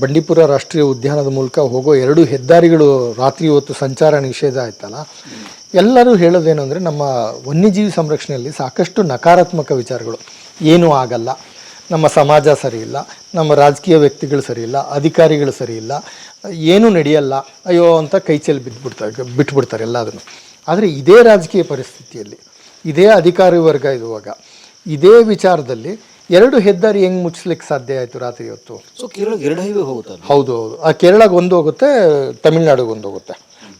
ಬಂಡೀಪುರ ರಾಷ್ಟ್ರೀಯ ಉದ್ಯಾನದ ಮೂಲಕ ಹೋಗೋ ಎರಡು ಹೆದ್ದಾರಿಗಳು ರಾತ್ರಿ ಹೊತ್ತು ಸಂಚಾರ ನಿಷೇಧ ಆಯ್ತಲ್ಲ? ಎಲ್ಲರೂ ಹೇಳೋದೇನು ಅಂದರೆ ನಮ್ಮ ವನ್ಯಜೀವಿ ಸಂರಕ್ಷಣೆಯಲ್ಲಿ ಸಾಕಷ್ಟು ನಕಾರಾತ್ಮಕ ವಿಚಾರಗಳು. ಏನೂ ಆಗಲ್ಲ. ನಮ್ಮ ಸಮಾಜ ಸರಿ ಇಲ್ಲ ನಮ್ಮ ರಾಜಕೀಯ ವ್ಯಕ್ತಿಗಳು ಸರಿ ಇಲ್ಲ ಅಧಿಕಾರಿಗಳು ಸರಿ ಇಲ್ಲ ಏನೂ ನಡೆಯಲ್ಲ. ಅಯ್ಯೋ ಅಂತ ಕೈಚೆಲ್ಲಿ ಬಿದ್ದುಬಿಡ್ತಾರೆ ಬಿಟ್ಬಿಡ್ತಾರೆ ಎಲ್ಲದನ್ನು. ಆದರೆ ಇದೇ ರಾಜಕೀಯ ಪರಿಸ್ಥಿತಿಯಲ್ಲಿ, ಇದೇ ಅಧಿಕಾರಿ ವರ್ಗ ಇರುವಾಗ, ಇದೇ ವಿಚಾರದಲ್ಲಿ ಎರಡು ಹೆದ್ದಾರಿ ಹೆಂಗ್ ಮುಚ್ಚಲಿಕ್ಕೆ ಸಾಧ್ಯ ಆಯ್ತು ರಾತ್ರಿ ಹೊತ್ತು? ಸೊ ಕೇರಳ ಎರಡು ಹೈವೇ ಹೋಗುತ್ತೆ ಹೌದು ಹೌದು. ಆ ಕೇರಳಗೆ ಒಂದು ಹೋಗುತ್ತೆ ತಮಿಳ್ನಾಡಿಗೆ ಒಂದು ಹೋಗುತ್ತೆ.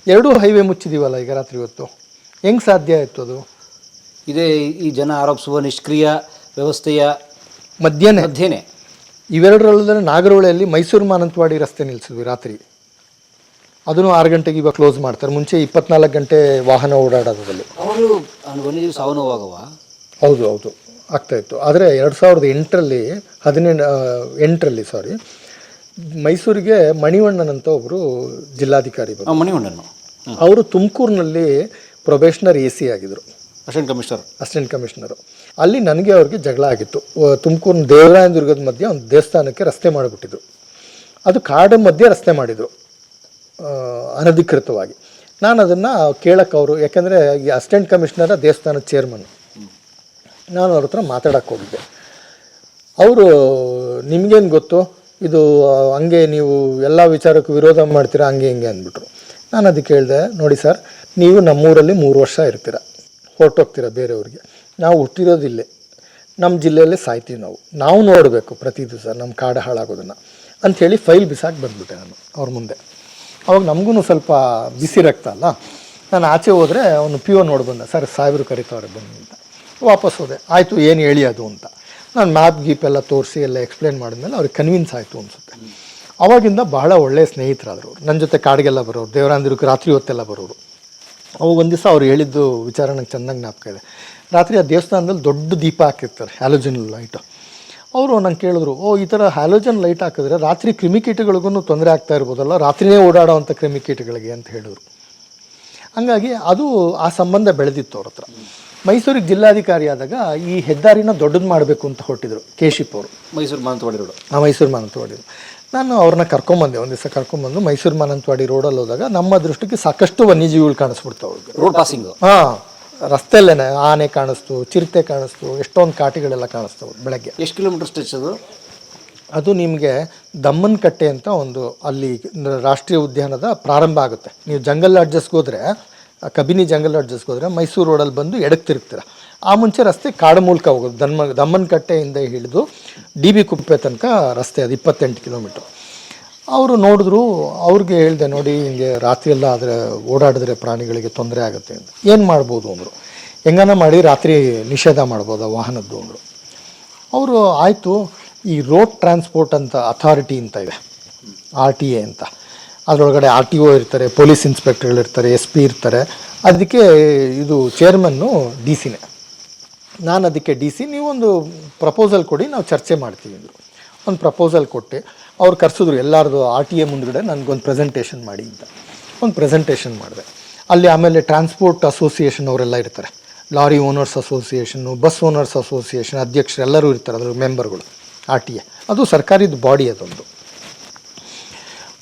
ಎರಡೂ ಹೈವೇ ಮುಚ್ಚಿದೀವಲ್ಲ ಈಗ ರಾತ್ರಿ ಹೊತ್ತು? ಹೆಂಗ್ ಸಾಧ್ಯ ಆಯ್ತು ಅದು? ಇದೇ ಈ ಜನ ಆರೋಪಿಸುವ ನಿಷ್ಕ್ರಿಯ ವ್ಯವಸ್ಥೆಯ ಮಧ್ಯಾಹ್ನ ಮಧ್ಯೆನೇ. ಇವೆರಡರಲ್ಲದೆ ನಾಗರಹೊಳೆಯಲ್ಲಿ ಮೈಸೂರು ಮಾನಂತವಾಡಿ ರಸ್ತೆ ನಿಲ್ಲಿಸಿದ್ವಿ ರಾತ್ರಿ. ಅದನ್ನು ಆರು ಗಂಟೆಗೆ ಇವಾಗ ಕ್ಲೋಸ್ ಮಾಡ್ತಾರೆ. ಮುಂಚೆ ಇಪ್ಪತ್ನಾಲ್ಕು ಗಂಟೆ ವಾಹನ ಓಡಾಡೋದ್ರಲ್ಲಿ. ಅವರು ವನ್ಯಜೀವಿ ಹೌದು ಹೌದು. ಆಗ್ತಾಯಿತ್ತು ಆದರೆ ಎರಡು ಸಾವಿರದ ಎಂಟರಲ್ಲಿ ಹದಿನೆಂಟು ಎಂಟರಲ್ಲಿ ಸಾರಿ ಮೈಸೂರಿಗೆ ಮಣಿವಣ್ಣನಂತ ಒಬ್ಬರು ಜಿಲ್ಲಾಧಿಕಾರಿ ಬಂದರು. ಮಣಿವಣ್ಣನ. ಅವರು ತುಮಕೂರಿನಲ್ಲಿ ಪ್ರೊಬೇಷನರ್ ಎ ಸಿ ಆಗಿದ್ದರು ಅಸಿಸ್ಟೆಂಟ್ ಕಮಿಷನರ್. Assistant commissioner. ಅಲ್ಲಿ ನನಗೆ ಅವ್ರಿಗೆ ಜಗಳ ಆಗಿತ್ತು. ತುಮಕೂರಿನ ದೇವರಾಯನದುರ್ಗದ ಮಧ್ಯೆ ಒಂದು ದೇವಸ್ಥಾನಕ್ಕೆ ರಸ್ತೆ ಮಾಡಿಬಿಟ್ಟಿದ್ರು. ಅದು ಕಾಡು ಮಧ್ಯೆ ರಸ್ತೆ ಮಾಡಿದರು ಅನಧಿಕೃತವಾಗಿ. ನಾನು ಅದನ್ನು ಕೇಳಕ್ಕೆ ಅವರು ಯಾಕೆಂದರೆ ಈ ಅಸಿಸ್ಟೆಂಟ್ ಕಮಿಷನರ ದೇವಸ್ಥಾನದ ಚೇರ್ಮನ್ ನಾನು ಅವ್ರ ಹತ್ರ ಮಾತಾಡಕ್ಕೆ ಹೋಗಿದ್ದೆ. ಅವರು, ನಿಮಗೇನು ಗೊತ್ತು? ಇದು ಹಂಗೆ ನೀವು ಎಲ್ಲ ವಿಚಾರಕ್ಕೂ ವಿರೋಧ ಮಾಡ್ತೀರಾ, ಹಂಗೆ ಹಿಂಗೆ ಅಂದ್ಬಿಟ್ರು. ನಾನು ಅದಕ್ಕೆ ಹೇಳಿದೆ, ನೋಡಿ ಸರ್, ನೀವು ನಮ್ಮೂರಲ್ಲಿ ಮೂರು ವರ್ಷ ಇರ್ತೀರ. ಹೊರಟೋಗ್ತೀರ ಬೇರೆಯವ್ರಿಗೆ. ನಾವು ಹುಟ್ಟಿರೋದಿಲ್ಲೇ ನಮ್ಮ ಜಿಲ್ಲೆಯಲ್ಲೇ ಸಾಯ್ತೀವಿ ನಾವು. ನಾವು ನೋಡಬೇಕು ಪ್ರತಿ ದಿವಸ ನಮ್ಮ ಕಾಡು ಹಾಳಾಗೋದನ್ನು ಅಂಥೇಳಿ ಫೈಲ್ ಬಿಸಾಕಿ ಬಂದ್ಬಿಟ್ಟೆ ನಾನು ಅವ್ರ ಮುಂದೆ. ಅವಾಗ ನಮಗೂ ಸ್ವಲ್ಪ ಬಿಸಿ ರಕ್ತ ಅಲ್ಲ? ನಾನು ಆಚೆ ಹೋದರೆ ಅವನು ಪಿ ಒ ನೋಡಿ ಬಂದ ಸರ್ ಸಾಹೇಬರು ಕರಿತಾವ್ರೆ ಬಂದು ಅಂತ. ವಾಪಸ್ ಹೋದೆ. ಆಯಿತು, ಏನು ಹೇಳಿ ಅದು ಅಂತ. ನಾನು ಮ್ಯಾಪ್ ಗೀಪ್ ಎಲ್ಲ ತೋರಿಸಿ ಎಲ್ಲ ಎಕ್ಸ್ಪ್ಲೇನ್ ಮಾಡಿದ್ಮೇಲೆ ಅವ್ರಿಗೆ ಕನ್ವಿನ್ಸ್ ಆಯಿತು ಅನಿಸುತ್ತೆ. ಅವಾಗಿಂದ ಬಹಳ ಒಳ್ಳೆಯ ಸ್ನೇಹಿತರಾದರು ನನ್ನ ಜೊತೆ ಕಾಡಿಗೆಲ್ಲ ಬರೋರು ದೇವರಾಂದಿರಕ್ಕೆ ರಾತ್ರಿ ಹೊತ್ತೆಲ್ಲ ಬರೋರು. ಅವಾಗ ಒಂದು ದಿವಸ ಅವ್ರು ಹೇಳಿದ್ದು ವಿಚಾರ ನಂಗೆ ಚೆನ್ನಾಗಿ ಜ್ಞಾಪಕ ಇದೆ. ರಾತ್ರಿ ಆ ದೇವಸ್ಥಾನದಲ್ಲಿ ದೊಡ್ಡ ದೀಪ ಹಾಕಿರ್ತಾರೆ, ಹ್ಯಾಲೋಜನ್ ಲೈಟು. ಅವರು ನಂಗೆ ಕೇಳಿದ್ರು, ಓ, ಈ ಥರ ಹ್ಯಾಲೋಜನ್ ಲೈಟ್ ಹಾಕಿದ್ರೆ ರಾತ್ರಿ ಕ್ರಿಮಿಕೀಟಗಳಿಗೂ ತೊಂದರೆ ಆಗ್ತಾ ಇರ್ಬೋದಲ್ಲ, ರಾತ್ರಿನೇ ಓಡಾಡೋವಂಥ ಕ್ರಿಮಿಕೀಟಗಳಿಗೆ ಅಂತ ಹೇಳಿದ್ರು. ಹಂಗಾಗಿ ಅದು ಆ ಸಂಬಂಧ ಬೆಳೆದಿತ್ತು ಅವ್ರ ಹತ್ರ. ಮೈಸೂರಿಗೆ ಜಿಲ್ಲಾಧಿಕಾರಿ ಆದಾಗ ಈ ಹೆದ್ದಾರಿನ ದೊಡ್ಡದು ಮಾಡಬೇಕು ಅಂತ ಹೊರಟಿದ್ರು ಕೇಶಿಪ್ ಅವರು. ಮೈಸೂರು ಮಾನಂತವಾಡಿ ರೋಡ್. ಆ ಮೈಸೂರು ಮಾನಂತವಾಡಿ ನಾನು ಅವ್ರನ್ನ ಕರ್ಕೊಂಬಂದೆ ಒಂದು ದಿವಸ ಕರ್ಕೊಂಬಂದು ಮೈಸೂರು ಮಾನಂತವಾಡಿ ರೋಡಲ್ಲಿ ಹೋದಾಗ ನಮ್ಮ ದೃಷ್ಟಿಗೆ ಸಾಕಷ್ಟು ವನ್ಯಜೀವಿಗಳು ಕಾಣಿಸ್ಬಿಡ್ತಾವೆ ರೋಡ್ ಪಾಸಿಂಗ್ ಹಾಂ ರಸ್ತೆಯಲ್ಲೇ ಆನೆ ಕಾಣಿಸ್ತು ಚಿರತೆ ಕಾಣಿಸ್ತು ಎಷ್ಟೊಂದು ಕಾಟಿಗಳೆಲ್ಲ ಕಾಣಿಸ್ತವೆ ಬೆಳಗ್ಗೆ. ಎಷ್ಟು ಕಿಲೋಮೀಟರ್ ಸ್ಟ್ರೆಚ್ ಅದು? ಅದು ನಿಮಗೆ ದಮ್ಮನ್ ಕಟ್ಟೆ ಅಂತ ಒಂದು ಅಲ್ಲಿ ರಾಷ್ಟ್ರೀಯ ಉದ್ಯಾನದ ಪ್ರಾರಂಭ ಆಗುತ್ತೆ. ನೀವು ಜಂಗಲ್ ಲಾಡ್ಜಸ್ಗೆ ಹೋದರೆ ಕಬಿನಿ ಜಂಗಲ್ ಲಾಡ್ಜಸ್ಗೆ ಹೋದರೆ ಮೈಸೂರು ರೋಡಲ್ಲಿ ಬಂದು ಎಡಕ್ಕೆ ತಿರುಗ್ತೀರ. ಆ ಮುಂಚೆ ರಸ್ತೆ ಕಾಡು ಮೂಲಕ ಹೋಗೋದು ದಮ್ಮ ದಮ್ಮನಕಟ್ಟೆಯಿಂದ ಹಿಡಿದು ಡಿ ಬಿ ಕುಪ್ಪೆ ತನಕ ರಸ್ತೆ ಅದು ಇಪ್ಪತ್ತೆಂಟು ಕಿಲೋಮೀಟ್ರ್. ಅವರು ನೋಡಿದ್ರು, ಅವ್ರಿಗೆ ಹೇಳಿದೆ, ನೋಡಿ, ಹಿಂಗೆ ರಾತ್ರಿ ಎಲ್ಲ ಆದರೆ ಓಡಾಡಿದ್ರೆ ಪ್ರಾಣಿಗಳಿಗೆ ತೊಂದರೆ ಆಗುತ್ತೆ ಅಂತ. ಏನು ಮಾಡ್ಬೋದು ಅಂದರು. ಹೆಂಗನ ಮಾಡಿ ರಾತ್ರಿ ನಿಷೇಧ ಮಾಡ್ಬೋದು ವಾಹನದ್ದು ಅಂದರು. ಅವರು, ಆಯಿತು, ಈ ರೋಡ್ ಟ್ರಾನ್ಸ್ಪೋರ್ಟ್ ಅಂತ, ಅಥಾರಿಟಿ ಅಂತ ಇದೆ, ಆರ್ ಟಿ ಎ ಅಂತ. ಅದರೊಳಗಡೆ ಆರ್ ಟಿ ಒ ಇರ್ತಾರೆ, ಪೊಲೀಸ್ ಇನ್ಸ್ಪೆಕ್ಟರ್ಗಳಿರ್ತಾರೆ ಎಸ್ ಪಿ ಇರ್ತಾರೆ. ಅದಕ್ಕೆ ಇದು ಚೇರ್ಮನ್ನು ಡಿ ಸಿನೇ. ನಾನು ಅದಕ್ಕೆ ಡಿ ಸಿ, ನೀವೊಂದು ಪ್ರಪೋಸಲ್ ಕೊಡಿ, ನಾವು ಚರ್ಚೆ ಮಾಡ್ತೀವಿ ಅಂದರು ಒಂದು ಪ್ರಪೋಸಲ್ ಕೊಟ್ಟೆ. ಅವ್ರು ಕರೆಸಿದ್ರು, ಎಲ್ಲರದು ಆರ್ ಟಿ ಎ ಮುಂದ್ಗಡೆ ನನಗೊಂದು ಪ್ರೆಸೆಂಟೇಷನ್ ಮಾಡಿ ಅಂತ. ಒಂದು ಪ್ರೆಸೆಂಟೇಷನ್ ಮಾಡಿದೆ. ಅಲ್ಲಿ ಆಮೇಲೆ ಟ್ರಾನ್ಸ್ಪೋರ್ಟ್ ಅಸೋಸಿಯೇಷನ್ ಅವರೆಲ್ಲ ಇರ್ತಾರೆ. Lorry owners association, bus owners association ಅಧ್ಯಕ್ಷರು ಎಲ್ಲರೂ ಇರ್ತಾರೆ ಅದ್ರ ಮೆಂಬರ್ಗಳು, ಆರ್ ಟಿ ಎ. ಅದು ಸರ್ಕಾರಿದ ಬಾಡಿ ಅದೊಂದು.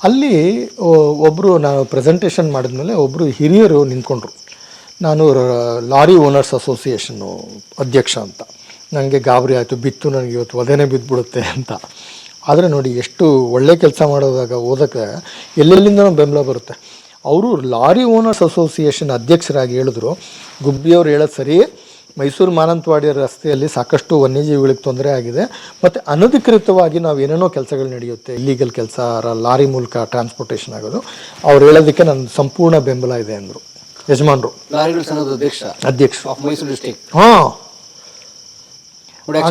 ಅಲ್ಲಿ ಒಬ್ಬರು ನಾನು ಪ್ರೆಸೆಂಟೇಷನ್ ಮಾಡಿದ್ಮೇಲೆ ಒಬ್ಬರು ಹಿರಿಯರು ನಿಂತ್ಕೊಂಡ್ರು. ನಾನು ಲಾರಿ ಓನರ್ಸ್ ಅಸೋಸಿಯೇಷನ್ನು ಅಧ್ಯಕ್ಷ ಅಂತ. ನನಗೆ ಗಾಬರಿ ಆಯಿತು, ಬಿತ್ತು, ನನಗೆ ಇವತ್ತು ಒದೆನೇ ಬಿದ್ದುಬಿಡುತ್ತೆ ಅಂತ. ಆದರೆ ನೋಡಿ, ಎಷ್ಟು ಒಳ್ಳೆ ಕೆಲಸ ಮಾಡೋದಾಗ ಓದೋಕ್ಕೆ ಎಲ್ಲೆಲ್ಲಿಂದನೂ ಬೆಂಬಲ ಬರುತ್ತೆ. ಅವರು ಲಾರಿ ಓನರ್ಸ್ ಅಸೋಸಿಯೇಷನ್ ಅಧ್ಯಕ್ಷರಾಗಿ ಹೇಳಿದ್ರು. ಗುಬ್ಬಿಯವರು ಹೇಳೋದು ಸರಿ ಮೈಸೂರು ಮಾನಂತವಾಡಿ ರಸ್ತೆಯಲ್ಲಿ ಸಾಕಷ್ಟು ವನ್ಯಜೀವಿಗಳಿಗೆ ತೊಂದರೆ ಆಗಿದೆ. ಮತ್ತು ಅನಧಿಕೃತವಾಗಿ ನಾವು ಏನೇನೋ ಕೆಲಸಗಳು ನಡೆಯುತ್ತೆ ಇಲ್ಲೀಗಲ್ ಕೆಲಸ ಲಾರಿ ಮೂಲಕ ಟ್ರಾನ್ಸ್ಪೋರ್ಟೇಷನ್ ಆಗೋದು ಅವ್ರು ಹೇಳೋದಕ್ಕೆ ನನ್ನ ಸಂಪೂರ್ಣ ಬೆಂಬಲ ಇದೆ ಅಂದರು. ಯಜಮಾನ್ರು. ಲಾರಿಗಳ ಸಂಘದ ಅಧ್ಯಕ್ಷ. ಅಧ್ಯಕ್ಷರು. ಆಫ್ ಮೈಸೂರು ಡಿಸ್ಟಿಕ್ ಹಾಂ.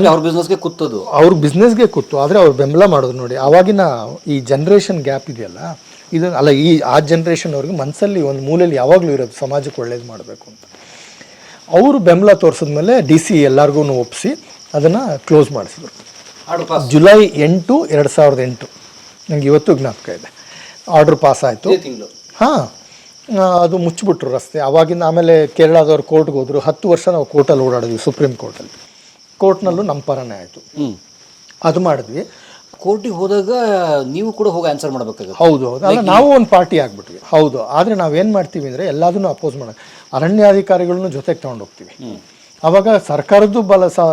ಅವ್ರ ಬಿಸ್ನೆಸ್ಗೆ ಕೂತದು ಅವ್ರ ಬಿಸ್ನೆಸ್ಗೆ ಕೂತು ಆದರೆ ಅವ್ರು ಬೆಂಬಲ ಮಾಡೋದು ನೋಡಿ ಆವಾಗಿನ ಈ ಜನ್ರೇಷನ್ ಗ್ಯಾಪ್ ಇದೆಯಲ್ಲ ಇದು ಅಲ್ಲ ಈ ಆ ಜನ್ರೇಷನ್ ಅವ್ರಿಗೆ ಮನಸ್ಸಲ್ಲಿ ಒಂದು ಮೂಲೆಯಲ್ಲಿ ಯಾವಾಗಲೂ ಇರೋದು ಸಮಾಜಕ್ಕೆ ಒಳ್ಳೇದು ಮಾಡಬೇಕು ಅಂತ. ಅವರು ಬೆಂಬಲ ತೋರಿಸಿದ್ಮೇಲೆ ಡಿ ಸಿ ಎಲ್ಲರಿಗೂ ಒಪ್ಪಿಸಿ ಅದನ್ನು ಕ್ಲೋಸ್ ಮಾಡಿಸಿದ್ರು. ಜುಲೈ ಎಂಟು ಎರಡು ಸಾವಿರದ ಎಂಟು. ನನಗೆ ಇವತ್ತು ಜ್ಞಾಪಕ ಇದೆ. ಆರ್ಡ್ರ್ ಪಾಸ್ ಆಯಿತು. ಹಾಂ ಅದು ಮುಚ್ಚಿಬಿಟ್ರು ರಸ್ತೆ. ಆವಾಗಿಂದ ಆಮೇಲೆ ಕೇರಳದವ್ರು ಕೋರ್ಟ್ಗೆ ಹೋದ್ರು. ಹತ್ತು ವರ್ಷ ನಾವು ಕೋರ್ಟಲ್ಲಿ ಓಡಾಡಿದ್ವಿ ಸುಪ್ರೀಂ ಕೋರ್ಟಲ್ಲಿ ಕೋರ್ಟ್ನಲ್ಲೂ ನಮ್ಮ ಪರನೇ ಆಯಿತು. ಅದು ಮಾಡಿದ್ವಿ. ಕೋರ್ಟಿಗೆ ಹೋದಾಗ ನೀವು ಕೂಡ ಹೋಗಿ ಆನ್ಸರ್ ಮಾಡಬೇಕಾಗುತ್ತೆ. ಹೌದು ಹೌದು. ಅಲ್ಲ ನಾವು ಒಂದು ಪಾರ್ಟಿ ಆಗ್ಬಿಟ್ವಿ. ಹೌದು. ಆದರೆ ನಾವೇನು ಮಾಡ್ತೀವಿ ಅಂದರೆ ಎಲ್ಲದನ್ನು ಅಪೋಸ್ ಮಾಡೋಣ ಅರಣ್ಯಾಧಿಕಾರಿಗಳನ್ನೂ ಜೊತೆಗೆ ತೊಗೊಂಡು ಹೋಗ್ತೀವಿ ಅವಾಗ ಸರ್ಕಾರದ್ದು ಬಲ ಸ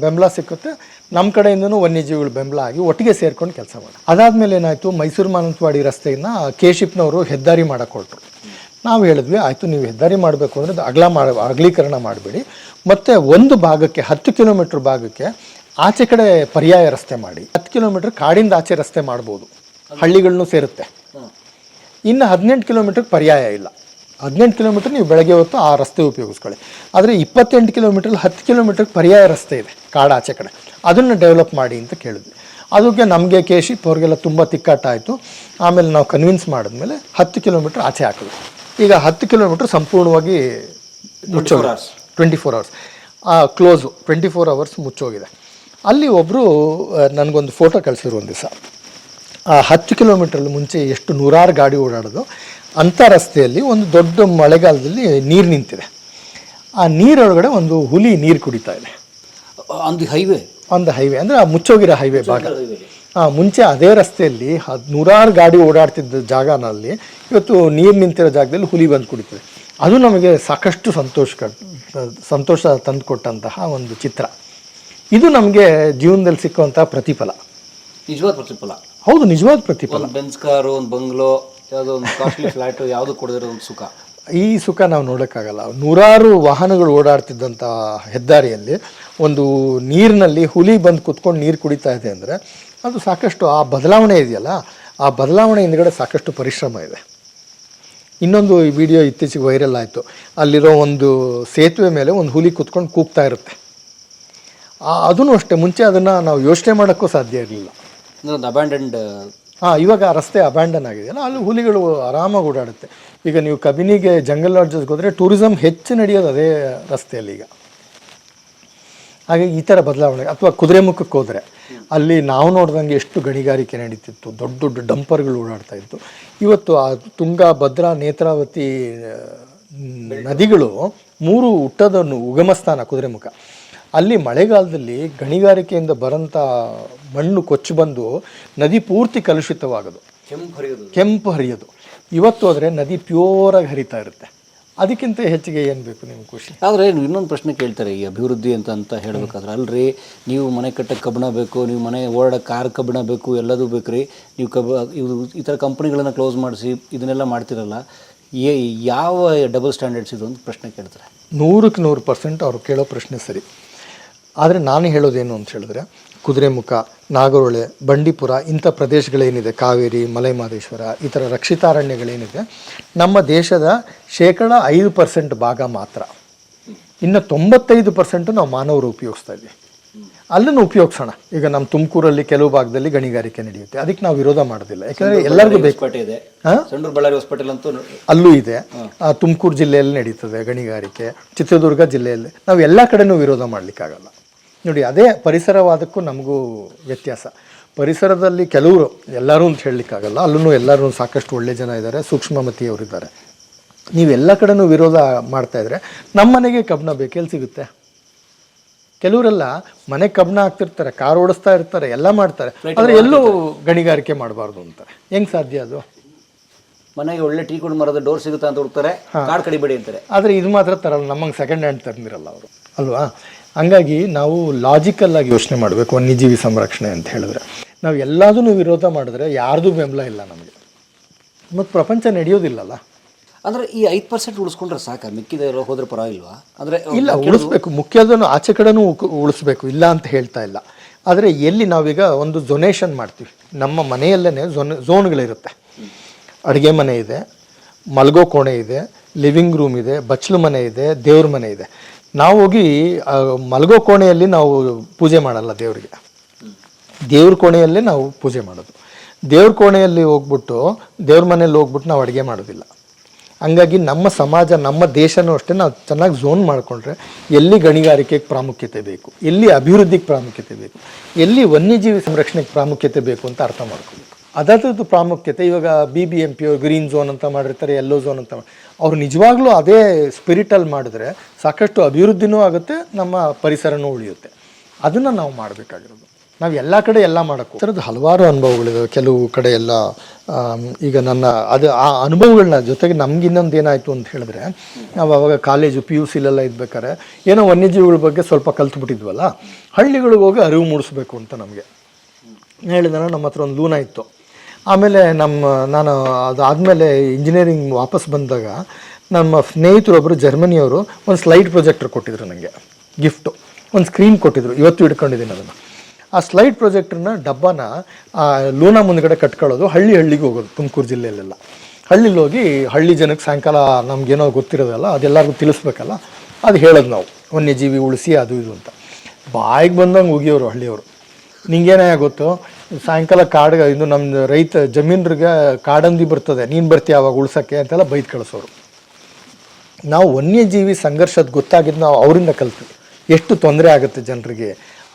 ಬೆಂಬಲ ಸಿಕ್ಕುತ್ತೆ. ನಮ್ಮ ಕಡೆಯಿಂದನೂ ವನ್ಯಜೀವಿಗಳು ಬೆಂಬಲ ಆಗಿ ಒಟ್ಟಿಗೆ ಸೇರ್ಕೊಂಡು ಕೆಲಸ ಮಾಡಿ ಅದಾದಮೇಲೆ ಏನಾಯಿತು? ಮೈಸೂರು ಮಾನಂತವಾಡಿ ರಸ್ತೆಯನ್ನು ಕೆಶಿಪ್ನವರು ಹೆದ್ದಾರಿ ಮಾಡೋಕ್ಕೊಟ್ರು ಹೊರಟ್ರು. ನಾವು ಹೇಳಿದ್ವಿ ಆಯಿತು ನೀವು ಹೆದ್ದಾರಿ ಮಾಡಬೇಕು ಅಂದರೆ ಅದು ಅಗಲ ಮಾಡ ಅಗಲೀಕರಣ ಮಾಡಬೇಡಿ. ಮತ್ತು ಒಂದು ಭಾಗಕ್ಕೆ ಹತ್ತು ಕಿಲೋಮೀಟ್ರ್ ಭಾಗಕ್ಕೆ ಆಚೆ ಕಡೆ ಪರ್ಯಾಯ ರಸ್ತೆ ಮಾಡಿ ಹತ್ತು ಕಿಲೋಮೀಟರ್ ಕಾಡಿಂದ ಆಚೆ ರಸ್ತೆ ಮಾಡ್ಬೋದು. ಹಳ್ಳಿಗಳನ್ನೂ ಸೇರುತ್ತೆ. ಇನ್ನು ಹದಿನೆಂಟು ಕಿಲೋಮೀಟ್ರಿಗೆ ಪರ್ಯಾಯ ಇಲ್ಲ. ಹದಿನೆಂಟು ಕಿಲೋಮೀಟರ್ ನೀವು ಬೆಳಗ್ಗೆ ಹೊತ್ತು ಆ ರಸ್ತೆ ಉಪಯೋಗಿಸ್ಕೊಳ್ಳಿ. ಆದರೆ ಇಪ್ಪತ್ತೆಂಟು ಕಿಲೋಮೀಟ್ರಲ್ಲಿ ಹತ್ತು ಕಿಲೋಮೀಟ್ರಿಗೆ ಪರ್ಯಾಯ ರಸ್ತೆ ಇದೆ ಕಾಡು ಆಚೆ ಕಡೆ. ಅದನ್ನು ಡೆವಲಪ್ ಮಾಡಿ ಅಂತ ಕೇಳಿದ್ವಿ. ಅದಕ್ಕೆ ನಮಗೆ ಕೇಶಿಪ್ ಅವ್ರಿಗೆಲ್ಲ ತುಂಬ ತಿಕ್ಕಾಟ ಆಯಿತು ಆಮೇಲೆ ನಾವು ಕನ್ವಿನ್ಸ್ ಮಾಡಿದ್ಮೇಲೆ ಹತ್ತು ಕಿಲೋಮೀಟ್ರ್ ಆಚೆ ಹಾಕಿದ್ವಿ. ಈಗ ಹತ್ತು ಕಿಲೋಮೀಟ್ರ್ ಸಂಪೂರ್ಣವಾಗಿ hours. Twenty four hours close twenty four hours ಮುಚ್ಚೋಗಿದೆ. ಅಲ್ಲಿ ಒಬ್ಬರು ನನಗೊಂದು ಫೋಟೋ ಕಳಿಸಿದ್ರು ಒಂದು ದಿವಸ ಆ ಹತ್ತು ಕಿಲೋಮೀಟ್ರಲ್ಲಿ ಮುಂಚೆ ಎಷ್ಟು ನೂರಾರು ಗಾಡಿ ಓಡಾಡೋದು ಅಂಥ ರಸ್ತೆಯಲ್ಲಿ ಒಂದು ದೊಡ್ಡ ಮಳೆಗಾಲದಲ್ಲಿ ನೀರು ನಿಂತಿದೆ. ಆ ನೀರೊಳಗಡೆ ಒಂದು ಹುಲಿ ನೀರು ಕುಡಿತಾ ಇದೆ. ಒಂದು ದಿ ಹೈವೇ ಒಂದು ಹೈವೇ ಅಂದರೆ ಆ ಮುಚ್ಚೋಗಿರೋ ಹೈವೇ ಭಾಗ. ಆ, ಮುಂಚೆ ಅದೇ ರಸ್ತೆಯಲ್ಲಿ ಹದ್ ನೂರಾರು ಗಾಡಿ ಓಡಾಡ್ತಿದ್ದ ಜಾಗನಲ್ಲಿ ಇವತ್ತು ನೀರು ನಿಂತಿರೋ ಜಾಗದಲ್ಲಿ ಹುಲಿ ಬಂದು ಕುಡಿತದೆ. ಅದು ನಮಗೆ ಸಾಕಷ್ಟು ಸಂತೋಷ ಸಂತೋಷ ತಂದುಕೊಟ್ಟಂತಹ ಒಂದು ಚಿತ್ರ. ಇದು ನಮಗೆ ಜೀವನದಲ್ಲಿ ಸಿಕ್ಕುವಂಥ ಪ್ರತಿಫಲ. ನಿಜವಾದ ಪ್ರತಿಫಲ. ಹೌದು ನಿಜವಾದ ಪ್ರತಿಫಲ. ಬೆನ್ಸ್ ಕಾರು ಒಂದು ಬಂಗ್ಲೋ ಯಾವುದೋ ಒಂದು ಕಾಸ್ಟ್ಲಿ ಫ್ಲಾಟ್ ಯಾವುದು ಕೊಡದಿರೋ ಒಂದು ಸುಖ. ಈ ಸುಖ ನಾವು ನೋಡೋಕ್ಕಾಗಲ್ಲ. ನೂರಾರು ವಾಹನಗಳು ಓಡಾಡ್ತಿದ್ದಂಥ ಹೆದ್ದಾರಿಯಲ್ಲಿ ಒಂದು ನೀರಿನಲ್ಲಿ ಹುಲಿ ಬಂದು ಕುತ್ಕೊಂಡು ನೀರು ಕುಡಿತಾ ಇದೆ ಅಂದರೆ ಅದು ಸಾಕಷ್ಟು ಆ ಬದಲಾವಣೆ ಇದೆಯಲ್ಲ ಆ ಬದಲಾವಣೆ ಹಿಂದ್ಗಡೆ ಸಾಕಷ್ಟು ಪರಿಶ್ರಮ ಇದೆ. ಇನ್ನೊಂದು ಈ ವಿಡಿಯೋ ಇತ್ತೀಚೆಗೆ ವೈರಲ್ ಆಯಿತು. ಅಲ್ಲಿರೋ ಒಂದು ಸೇತುವೆ ಮೇಲೆ ಒಂದು ಹುಲಿ ಕುತ್ಕೊಂಡು ಕೂಗ್ತಾ ಇರುತ್ತೆ. ಅದೂ ಅಷ್ಟೇ. ಮುಂಚೆ ಅದನ್ನು ನಾವು ಯೋಚನೆ ಮಾಡೋಕ್ಕೂ ಸಾಧ್ಯ ಇರಲಿಲ್ಲ. ಒಂದು ಅಬ್ಯಾಂಡೆಂಡ್ ಹಾಂ ಇವಾಗ ಆ ರಸ್ತೆ ಅಬ್ಯಾಂಡನ್ ಆಗಿದೆಯಲ್ಲ ಅಲ್ಲಿ ಹುಲಿಗಳು ಆರಾಮಾಗಿ ಓಡಾಡುತ್ತೆ. ಈಗ ನೀವು ಕಬಿನಿಗೆ ಜಂಗಲ್ ಲಾಡ್ಜಸ್ಗೆ ಹೋದರೆ ಟೂರಿಸಮ್ ಹೆಚ್ಚು ನಡೆಯೋದು ಅದೇ ರಸ್ತೆಯಲ್ಲಿ ಈಗ. ಹಾಗೆ ಈ ಥರ ಬದಲಾವಣೆ ಅಥವಾ ಕುದುರೆಮುಖಕ್ಕೆ ಹೋದರೆ ಅಲ್ಲಿ ನಾವು ನೋಡ್ದಂಗೆ ಎಷ್ಟು ಗಣಿಗಾರಿಕೆ ನಡೀತಿತ್ತು ದೊಡ್ಡ ದೊಡ್ಡ ಡಂಪರ್ಗಳು ಓಡಾಡ್ತಾ ಇತ್ತು. ಇವತ್ತು ಆ ತುಂಗಾ ಭದ್ರಾ ನೇತ್ರಾವತಿ ನದಿಗಳು ಮೂರು ಹುಟ್ಟದನ್ನು ಉಗಮಸ್ಥಾನ ಕುದುರೆಮುಖ ಅಲ್ಲಿ ಮಳೆಗಾಲದಲ್ಲಿ ಗಣಿಗಾರಿಕೆಯಿಂದ ಬರೋಂಥ ಮಣ್ಣು ಕೊಚ್ಚಿ ಬಂದು ನದಿ ಪೂರ್ತಿ ಕಲುಷಿತವಾಗೋದು. ಕೆಂಪು ಹರಿಯೋದು. ಕೆಂಪು ಹರಿಯೋದು. ಇವತ್ತು ಆದರೆ ನದಿ ಪ್ಯೂರಾಗಿ ಹರಿತಾ ಇರುತ್ತೆ. ಅದಕ್ಕಿಂತ ಹೆಚ್ಚಿಗೆ ಏನು ಬೇಕು ನಿಮ್ಗೆ ಖುಷಿ? ಆದರೆ ಇನ್ನೊಂದು ಪ್ರಶ್ನೆ ಕೇಳ್ತಾರೆ ಈ ಅಭಿವೃದ್ಧಿ ಅಂತ ಅಂತ ಹೇಳಬೇಕಾದ್ರೆ. ಅಲ್ರಿ ನೀವು ಮನೆ ಕಟ್ಟಕ್ಕೆ ಕಬ್ಬಣ ಬೇಕು ನೀವು ಮನೆ ಓಡಾಡಕ್ಕೆ ಕಾರ್ ಕಬ್ಬಣ ಬೇಕು ಎಲ್ಲದೂ ಬೇಕು ರೀ. ನೀವು ಕಬ್ ಇವು ಈ ಥರ ಕಂಪ್ನಿಗಳನ್ನು ಕ್ಲೋಸ್ ಮಾಡಿಸಿ ಇದನ್ನೆಲ್ಲ ಮಾಡ್ತಿರಲ್ಲ ಏ ಯಾವ ಡಬಲ್ ಸ್ಟ್ಯಾಂಡರ್ಡ್ಸ್ ಇದು ಅಂತ ಪ್ರಶ್ನೆ ಕೇಳ್ತಾರೆ. ನೂರಕ್ಕೆ ನೂರು ಪರ್ಸೆಂಟ್ ಅವ್ರು ಕೇಳೋ ಪ್ರಶ್ನೆ ಸರಿ. ಆದರೆ ನಾನು ಹೇಳೋದೇನು ಅಂತ ಹೇಳಿದ್ರೆ ಕುದುರೆಮುಖ ನಾಗರೊಳೆ ಬಂಡೀಪುರ ಇಂಥ ಪ್ರದೇಶಗಳೇನಿದೆ ಕಾವೇರಿ ಮಲೆಮಹದೇಶ್ವರ ಈ ಥರ ರಕ್ಷಿತಾರಣ್ಯಗಳೇನಿದೆ ನಮ್ಮ ದೇಶದ ಶೇಕಡ ಐದು ಪರ್ಸೆಂಟ್ ಭಾಗ ಮಾತ್ರ. ಇನ್ನು ತೊಂಬತ್ತೈದು ಪರ್ಸೆಂಟು ನಾವು ಮಾನವರು ಉಪಯೋಗಿಸ್ತಾ ಇದ್ವಿ. ಅಲ್ಲನ್ನು ಉಪಯೋಗಿಸೋಣ. ಈಗ ನಮ್ಮ ತುಮಕೂರಲ್ಲಿ ಕೆಲವು ಭಾಗದಲ್ಲಿ ಗಣಿಗಾರಿಕೆ ನಡೆಯುತ್ತೆ. ಅದಕ್ಕೆ ನಾವು ವಿರೋಧ ಮಾಡೋದಿಲ್ಲ. ಯಾಕಂದರೆ ಎಲ್ಲರಿಗೂ ಬೇಕು. ಇದೆ. ಬಳ್ಳಾರಿ ಹಾಸ್ಪಿಟಲ್ ಅಂತೂ ಅಲ್ಲೂ ಇದೆ. ಆ, ತುಮಕೂರು ಜಿಲ್ಲೆಯಲ್ಲಿ ನಡೀತದೆ ಗಣಿಗಾರಿಕೆ. ಚಿತ್ರದುರ್ಗ ಜಿಲ್ಲೆಯಲ್ಲಿ. ನಾವು ಎಲ್ಲ ಕಡೆನೂ ವಿರೋಧ ಮಾಡಲಿಕ್ಕಾಗಲ್ಲ. ನೋಡಿ ಅದೇ ಪರಿಸರವಾದಕ್ಕೂ ನಮಗೂ ವ್ಯತ್ಯಾಸ. ಪರಿಸರದಲ್ಲಿ ಕೆಲವರು ಎಲ್ಲರೂ ಅಂತ ಹೇಳಲಿಕ್ಕಾಗಲ್ಲ ಅಲ್ಲೂ ಎಲ್ಲರೂ ಸಾಕಷ್ಟು ಒಳ್ಳೆ ಜನ ಇದ್ದಾರೆ ಸೂಕ್ಷ್ಮಮತಿಯವರಿದ್ದಾರೆ. ನೀವು ಎಲ್ಲ ಕಡೆನೂ ವಿರೋಧ ಮಾಡ್ತಾ ಇದ್ರೆ ನಮ್ಮ ಮನೆಗೆ ಕಬ್ಬಣ ಬೇಕೆಲ್ಲಿ ಸಿಗುತ್ತೆ? ಕೆಲವರೆಲ್ಲ ಮನೆ ಕಬ್ಬಣ ಹಾಕ್ತಿರ್ತಾರೆ ಕಾರ್ ಓಡಿಸ್ತಾ ಇರ್ತಾರೆ ಎಲ್ಲ ಮಾಡ್ತಾರೆ ಆದರೆ ಎಲ್ಲೂ ಗಣಿಗಾರಿಕೆ ಮಾಡಬಾರ್ದು ಅಂತ. ಹೆಂಗ್ ಸಾಧ್ಯ ಅದು? ಮನೆಗೆ ಒಳ್ಳೆ ಟೀ ಕುಡಿ ಮರದ ಡೋರ್ ಸಿಗುತ್ತಾ ಅಂತ ಹುಡುಕ್ತಾರೆ ಕಾಡ್ ಕಡಿಬೇಡಿ ಅಂತಾರೆ. ಆದರೆ ಇದು ಮಾತ್ರ ತರಲ್ಲ ನಮಗೆ ಸೆಕೆಂಡ್ ಹ್ಯಾಂಡ್ ತಂದಿರಲ್ಲ ಅವರು. ಅಲ್ವಾ? ಹಂಗಾಗಿ ನಾವು ಲಾಜಿಕಲ್ ಆಗಿ ಯೋಚನೆ ಮಾಡಬೇಕು ವನ್ಯಜೀವಿ ಸಂರಕ್ಷಣೆ ಅಂತ ಹೇಳಿದ್ರೆ. ನಾವು ಎಲ್ಲದನ್ನು ವಿರೋಧ ಮಾಡಿದ್ರೆ ಯಾರ್ದು ಬೆಂಬಲ ಇಲ್ಲ ನಮಗೆ. ಮತ್ತು ಪ್ರಪಂಚ ನಡೆಯೋದಿಲ್ಲಲ್ಲ. ಅಂದ್ರೆ ಈ ಐದು ಪರ್ಸೆಂಟ್ ಉಳಿಸ್ಕೊಂಡ್ರೆ ಸಾಕ? ಮಿಕ್ಕಿದ ಹೋದ್ರೆ ಇಲ್ವಾ? ಅಂದ್ರೆ ಇಲ್ಲ ಉಳಿಸ್ಬೇಕು. ಮುಖ್ಯದನ್ನು ಆಚೆ ಕಡೆನೂ ಉಳಿಸ್ಬೇಕು. ಇಲ್ಲ ಅಂತ ಹೇಳ್ತಾ ಇಲ್ಲ. ಆದರೆ ಎಲ್ಲಿ ನಾವೀಗ ಒಂದು ಝೊನೇಷನ್ ಮಾಡ್ತೀವಿ. ನಮ್ಮ ಮನೆಯಲ್ಲೇ ಝೋನ್ ಝೋನ್ಗಳಿರುತ್ತೆ ಅಡುಗೆ ಮನೆ ಇದೆ ಮಲಗೋ ಕೋಣೆ ಇದೆ ಲಿವಿಂಗ್ ರೂಮ್ ಇದೆ ಬಚ್ಚಲು ಮನೆ ಇದೆ ದೇವ್ರ ಮನೆ ಇದೆ. ನಾವು ಹೋಗಿ ಮಲಗೋ ಕೋಣೆಯಲ್ಲಿ ನಾವು ಪೂಜೆ ಮಾಡಲ್ಲ ದೇವರಿಗೆ. ದೇವ್ರ ಕೋಣೆಯಲ್ಲೇ ನಾವು ಪೂಜೆ ಮಾಡೋದು. ದೇವ್ರ ಕೋಣೆಯಲ್ಲಿ ಹೋಗ್ಬಿಟ್ಟು, ದೇವ್ರ ಮನೆಯಲ್ಲಿ ಹೋಗ್ಬಿಟ್ಟು ನಾವು ಅಡುಗೆ ಮಾಡೋದಿಲ್ಲ. ಹಂಗಾಗಿ ನಮ್ಮ ಸಮಾಜ, ನಮ್ಮ ದೇಶನೂ ಅಷ್ಟೇ ನಾವು ಚೆನ್ನಾಗಿ ಝೋನ್ ಮಾಡಿಕೊಂಡ್ರೆ ಎಲ್ಲಿ ಗಣಿಗಾರಿಕೆಗೆ ಪ್ರಾಮುಖ್ಯತೆ ಬೇಕು, ಎಲ್ಲಿ ಅಭಿವೃದ್ಧಿಗೆ ಪ್ರಾಮುಖ್ಯತೆ ಬೇಕು, ಎಲ್ಲಿ ವನ್ಯಜೀವಿ ಸಂರಕ್ಷಣೆಗೆ ಪ್ರಾಮುಖ್ಯತೆ ಬೇಕು ಅಂತ ಅರ್ಥ ಮಾಡ್ಕೋಬೇಕು. ಅದರದ್ದು ಪ್ರಾಮುಖ್ಯತೆ, ಇವಾಗ B B M P green zone ಅಂತ ಮಾಡಿರ್ತಾರೆ ಎಲ್ಲೋ ಝೋನ್ ಅಂತ ಅವ್ರು ನಿಜವಾಗ್ಲೂ ಅದೇ ಸ್ಪಿರಿಟಲ್ಲಿ ಮಾಡಿದ್ರೆ ಸಾಕಷ್ಟು ಅಭಿವೃದ್ಧಿನೂ ಆಗುತ್ತೆ, ನಮ್ಮ ಪರಿಸರನೂ ಉಳಿಯುತ್ತೆ. ಅದನ್ನು ನಾವು ಮಾಡಬೇಕಾಗಿರೋದು. ನಾವು ಎಲ್ಲ ಕಡೆ ಎಲ್ಲ ಮಾಡೋಕ್ಕೂ ಥರದ್ದು ಹಲವಾರು ಅನುಭವಗಳಿದೆ ಕೆಲವು ಕಡೆ ಎಲ್ಲ ಈಗ ನನ್ನ ಅದು ಆ ಅನುಭವಗಳನ್ನ ಜೊತೆಗೆ ನಮ್ಗೆ ಇನ್ನೊಂದು ಏನಾಯಿತು ಅಂತ ಹೇಳಿದ್ರೆ, ನಾವು ಅವಾಗ ಕಾಲೇಜು ಪಿ ಯು ಸಿಲೆಲ್ಲ ಇದ್ಬೇಕಾದ್ರೆ, ಏನೋ ವನ್ಯಜೀವಿಗಳ ಬಗ್ಗೆ ಸ್ವಲ್ಪ ಕಲ್ತ್ಬಿಟ್ಟಿದ್ವಲ್ಲ, ಹಳ್ಳಿಗಳಿಗೆ ಹೋಗಿ ಅರಿವು ಮೂಡಿಸ್ಬೇಕು ಅಂತ ನಮಗೆ. ಹೇಳಿದ ನಮ್ಮ ಹತ್ರ ಒಂದು ಲೂನ ಇತ್ತು. ಆಮೇಲೆ ನಮ್ಮ, ನಾನು ಅದಾದಮೇಲೆ ಇಂಜಿನಿಯರಿಂಗ್ ವಾಪಸ್ ಬಂದಾಗ ನಮ್ಮ ಸ್ನೇಹಿತರೊಬ್ಬರು ಜರ್ಮನಿಯವರು ಒಂದು ಸ್ಲೈಡ್ ಪ್ರೊಜೆಕ್ಟರ್ ಕೊಟ್ಟಿದ್ರು ನನಗೆ ಗಿಫ್ಟು ಒಂದು ಸ್ಕ್ರೀನ್ ಕೊಟ್ಟಿದ್ರು, ಇವತ್ತು ಹಿಡ್ಕೊಂಡಿದ್ದೀನಿ ಅದನ್ನು. ಆ ಸ್ಲೈಡ್ ಪ್ರೊಜೆಕ್ಟ್ರನ್ನ ಡಬ್ಬಾನ ಲೂನಾ ಮುಂದ್ಗಡೆ ಕಟ್ಕೊಳ್ಳೋದು ಹಳ್ಳಿ ಹಳ್ಳಿಗೆ ಹೋಗೋದು, ತುಮಕೂರು ಜಿಲ್ಲೆಯಲ್ಲೆಲ್ಲ. ಹಳ್ಳಿಲಿ ಹೋಗಿ ಹಳ್ಳಿ ಜನಕ್ಕೆ ಸಾಯಂಕಾಲ ನಮಗೇನೋ ಗೊತ್ತಿರೋದಲ್ಲ, ಅದೆಲ್ಲರಿಗೂ ತಿಳಿಸ್ಬೇಕಲ್ಲ, ಅದು ಹೇಳೋದು ನಾವು. ವನ್ಯಜೀವಿ ಉಳಿಸಿ ಅದು ಇದು ಅಂತ. ಬಾಯಿಗೆ ಬಂದಂಗೆ ಉಗಿಯೋರು ಹಳ್ಳಿಯವರು. ನಿಂಗೇನೇ ಗೊತ್ತು? ಸಾಯಂಕಾಲ ಕಾಡ್ಗ ಇದು ನಮ್ಮ ರೈತ ಜಮೀನ್ರಿಗೆ ಕಾಡಂದಿ ಬರ್ತದೆ ನೀನು ಬರ್ತೀಯ ಅವಾಗ ಉಳ್ಸೋಕ್ಕೆ ಅಂತೆಲ್ಲ ಬೈದು ಕಳಿಸೋರು. ನಾವು ವನ್ಯಜೀವಿ ಸಂಘರ್ಷದ ಗೊತ್ತಾಗಿದ್ದು ನಾವು ಅವರಿಂದ ಕಲಿತು ಎಷ್ಟು ತೊಂದರೆ ಆಗುತ್ತೆ ಜನರಿಗೆ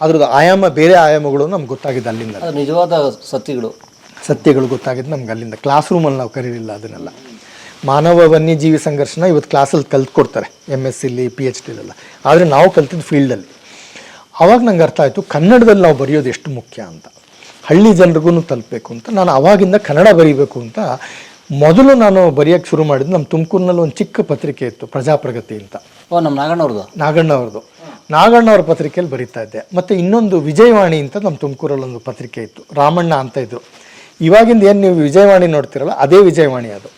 ಅದ್ರದ್ದು ಆಯಾಮ ಬೇರೆ ಆಯಾಮಗಳು ನಮ್ಗೆ ಗೊತ್ತಾಗಿದ್ದು ಅಲ್ಲಿಂದ. ನಿಜವಾದ ಸತ್ಯಗಳು. ಸತ್ಯಗಳು ಗೊತ್ತಾಗಿದ್ದು ನಮ್ಗೆ ಅಲ್ಲಿಂದ. ಕ್ಲಾಸ್ ರೂಮಲ್ಲಿ ನಾವು ಕರೀಲಿಲ್ಲ ಅದನ್ನೆಲ್ಲ. ಮಾನವ ವನ್ಯಜೀವಿ ಸಂಘರ್ಷನ ಇವತ್ತು ಕ್ಲಾಸಲ್ಲಿ ಕಲ್ತ್ಕೊಡ್ತಾರೆ ಎಂ ಎಸ್ ಸಿಲಿ ಪಿ ಎಚ್ ಡಿಲೆಲ್ಲ ಆದರೆ ನಾವು ಕಲ್ತಿದ್ದು ಫೀಲ್ಡಲ್ಲಿ ಆವಾಗ ನಂಗೆ ಅರ್ಥ ಆಯಿತು ಕನ್ನಡದಲ್ಲಿ ನಾವು ಬರೆಯೋದು ಎಷ್ಟು ಮುಖ್ಯ ಅಂತ. ಹಳ್ಳಿ ಜನರಿಗೂ ತಲುಪಬೇಕು ಅಂತ ನಾನು ಆವಾಗಿಂದ ಕನ್ನಡ ಬರೀಬೇಕು ಅಂತ ಮೊದಲು ನಾನು ಬರೆಯೋಕ್ಕೆ ಶುರು ಮಾಡಿದ್ದು ನಮ್ಮ ತುಮಕೂರಿನಲ್ಲಿ ಒಂದು ಚಿಕ್ಕ ಪತ್ರಿಕೆ ಇತ್ತು ಪ್ರಜಾಪ್ರಗತಿ ಅಂತ. ಓ ನಮ್ಮ ನಾಗಣ್ಣವ್ರದ್ದು? ನಾಗಣ್ಣ ಅವ್ರದ್ದು ನಾಗಣ್ಣ ಅವ್ರ ಪತ್ರಿಕೆಯಲ್ಲಿ ಬರೀತಾ ಇದ್ದೆ. ಮತ್ತು ಇನ್ನೊಂದು ವಿಜಯವಾಣಿ ಅಂತ ನಮ್ಮ ತುಮಕೂರಲ್ಲಿ ಒಂದು ಪತ್ರಿಕೆ ಇತ್ತು ರಾಮಣ್ಣ ಅಂತ ಇದ್ದರು ಇವಾಗಿಂದ ಏನು ನೀವು ವಿಜಯವಾಣಿ ನೋಡ್ತಿರಲ್ಲ ಅದೇ ವಿಜಯವಾಣಿ ಅದು.